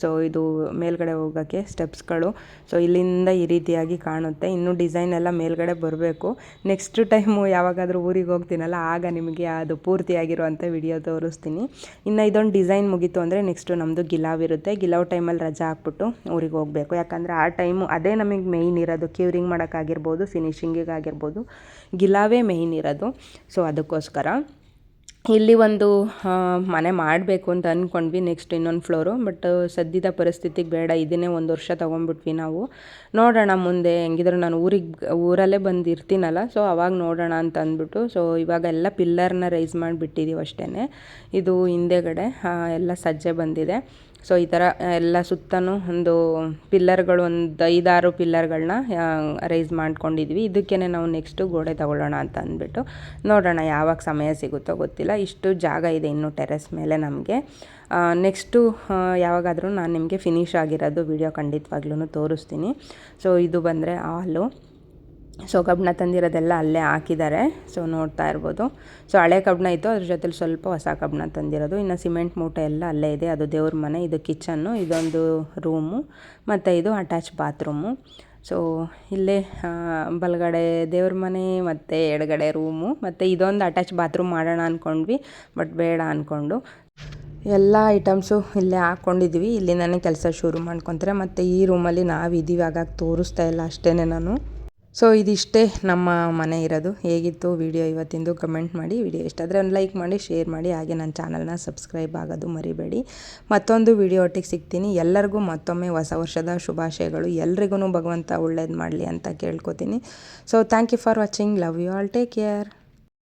ಸೊ ಇದು ಮೇಲ್ಗಡೆ ಹೋಗೋಕ್ಕೆ ಸ್ಟೆಪ್ಸ್ಗಳು ಸೊ ಇಲ್ಲಿಂದ ಈ ರೀತಿಯಾಗಿ ಕಾಣುತ್ತೆ. ಇನ್ನೂ ಡಿಸೈನ್ ಎಲ್ಲ ಮೇಲ್ಗಡೆ ಬರಬೇಕು. ನೆಕ್ಸ್ಟ್ ಟೈಮು ಯಾವಾಗಾದರೂ ಊರಿಗೆ ಹೋಗ್ತೀನಲ್ಲ, ಆಗ ನಿಮಗೆ ಅದು ಪೂರ್ತಿಯಾಗಿರುವಂಥ ವಿಡಿಯೋ ತೋರಿಸ್ತೀನಿ. ಇನ್ನು ಇದೊಂದು ಡಿಸೈನ್ ಮುಗೀತು ಅಂದರೆ ನೆಕ್ಸ್ಟು ನಮ್ಮದು ಗಿಲಾವ್ ಇರುತ್ತೆ. ಗಿಲಾವ್ ಟೈಮಲ್ಲಿ ರಜಾ ಹಾಕ್ಬಿಟ್ಟು ಊರಿಗೆ ಹೋಗಬೇಕು. ಯಾಕಂದರೆ ಆ ಟೈಮು ಅದೇ ನಮಗೆ ಮೇಯ್ನ್ ಇರೋದು. ಕ್ಯೂರಿಂಗ್ ಮಾಡೋಕ್ಕಾಗಿರ್ಬೋದು ಫಿನಿಷಿಂಗಿಗಾಗಿರ್ಬೋದು ಗಿಲಾವೇ ಮೇಯ್ನ್ ಇರೋದು. ಸೊ ಅದಕ್ಕೋಸ್ಕರ ಇಲ್ಲಿ ಒಂದು ಮನೆ ಮಾಡಬೇಕು ಅಂತ ಅಂದ್ಕೊಂಡ್ವಿ ನೆಕ್ಸ್ಟ್ ಇನ್ನೊಂದು ಫ್ಲೋರು ಬಟ್ ಸದ್ಯದ ಪರಿಸ್ಥಿತಿಗೆ ಬೇಡ, ಇದನ್ನೇ ಒಂದು ವರ್ಷ ತೊಗೊಂಡ್ಬಿಟ್ವಿ ನಾವು. ನೋಡೋಣ ಮುಂದೆ, ಹೆಂಗಿದ್ರು ನಾನು ಊರಿಗೆ, ಊರಲ್ಲೇ ಬಂದು ಇರ್ತೀನಲ್ಲ ಸೊ ಅವಾಗ ನೋಡೋಣ ಅಂತ ಅಂದ್ಬಿಟ್ಟು ಸೊ ಇವಾಗ ಎಲ್ಲ ಪಿಲ್ಲರ್ನ ರೈಸ್ ಮಾಡಿಬಿಟ್ಟಿದ್ದೀವಿ ಅಷ್ಟೇ ಇದು ಹಿಂದೆಗಡೆ ಎಲ್ಲ ಸಜ್ಜೆ ಬಂದಿದೆ. ಸೊ ಈ ಥರ ಎಲ್ಲ ಸುತ್ತಲೂ ಒಂದು ಪಿಲ್ಲರ್ಗಳು, ಒಂದು ಐದಾರು ಪಿಲ್ಲರ್ಗಳನ್ನ ರೈಸ್ ಮಾಡ್ಕೊಂಡಿದ್ವಿ. ಇದಕ್ಕೇ ನಾವು ನೆಕ್ಸ್ಟು ಗೋಡೆ ತಗೊಳ್ಳೋಣ ಅಂತ ಅಂದ್ಬಿಟ್ಟು ನೋಡೋಣ ಯಾವಾಗ ಸಮಯ ಸಿಗುತ್ತೋ ಗೊತ್ತಿಲ್ಲ. ಇಷ್ಟು ಜಾಗ ಇದೆ ಇನ್ನು ಟೆರೆಸ್ ಮೇಲೆ ನಮಗೆ. ನೆಕ್ಸ್ಟು ಯಾವಾಗಾದರೂ ನಾನು ನಿಮಗೆ ಫಿನಿಶ್ ಆಗಿರೋದು ವಿಡಿಯೋ ಖಂಡಿತವಾಗ್ಲೂ ತೋರಿಸ್ತೀನಿ. ಸೊ ಇದು ಬಂದರೆ ಹಾಲು. ಸೊ ಕಬ್ಬಣ ತಂದಿರೋದೆಲ್ಲ ಅಲ್ಲೇ ಹಾಕಿದ್ದಾರೆ. ಸೊ ನೋಡ್ತಾ ಇರ್ಬೋದು. ಸೊ ಹಳೆ ಕಬ್ಬಣ ಇತ್ತು, ಅದ್ರ ಜೊತೆಲಿ ಸ್ವಲ್ಪ ಹೊಸ ಕಬ್ಬಣ ತಂದಿರೋದು. ಇನ್ನು ಸಿಮೆಂಟ್ ಮೂಟೆ ಎಲ್ಲ ಅಲ್ಲೇ ಇದೆ. ಅದು ದೇವ್ರ ಮನೆ, ಇದು ಕಿಚನ್ನು ಇದೊಂದು ರೂಮು, ಮತ್ತು ಇದು ಅಟ್ಯಾಚ್ ಬಾತ್ರೂಮು. ಸೊ ಇಲ್ಲೇ ಬಲಗಡೆ ದೇವ್ರ ಮನೆ, ಮತ್ತು ಎಡಗಡೆ ರೂಮು, ಮತ್ತು ಇದೊಂದು ಅಟ್ಯಾಚ್ ಬಾತ್ರೂಮ್ ಮಾಡೋಣ ಅಂದ್ಕೊಂಡ್ವಿ ಬಟ್ ಬೇಡ ಅಂದ್ಕೊಂಡು ಎಲ್ಲ ಐಟಮ್ಸು ಇಲ್ಲೇ ಹಾಕ್ಕೊಂಡಿದ್ವಿ. ಇಲ್ಲಿ ನಾನೇ ಕೆಲಸ ಶುರು ಮಾಡ್ಕೊತಾರೆ. ಮತ್ತು ಈ ರೂಮಲ್ಲಿ ನಾವು ಇದ್ದೀವಿ ಆಗ ತೋರಿಸ್ತಾ ಇಲ್ಲ ಅಷ್ಟೇ ನಾನು. ಸೊ ಇದಿಷ್ಟೇ ನಮ್ಮ ಮನೆ ಇರೋದು. ಹೇಗಿತ್ತು ವಿಡಿಯೋ ಇವತ್ತಿಂದು ಕಮೆಂಟ್ ಮಾಡಿ. ವಿಡಿಯೋ ಇಷ್ಟ ಆದರೆ ಒಂದು ಲೈಕ್ ಮಾಡಿ, ಶೇರ್ ಮಾಡಿ. ಹಾಗೆ ನನ್ನ ಚಾನಲ್ನ ಸಬ್ಸ್ಕ್ರೈಬ್ ಆಗೋದು ಮರಿಬೇಡಿ. ಮತ್ತೊಂದು ವಿಡಿಯೋ ಒಟ್ಟಿಗೆ ಸಿಗ್ತೀನಿ. ಎಲ್ಲರಿಗೂ ಮತ್ತೊಮ್ಮೆ ಹೊಸ ವರ್ಷದ ಶುಭಾಶಯಗಳು. ಎಲ್ರಿಗೂ ಭಗವಂತ ಒಳ್ಳೇದು ಮಾಡಲಿ ಅಂತ ಕೇಳ್ಕೊತೀನಿ. So thank you for watching love you all take care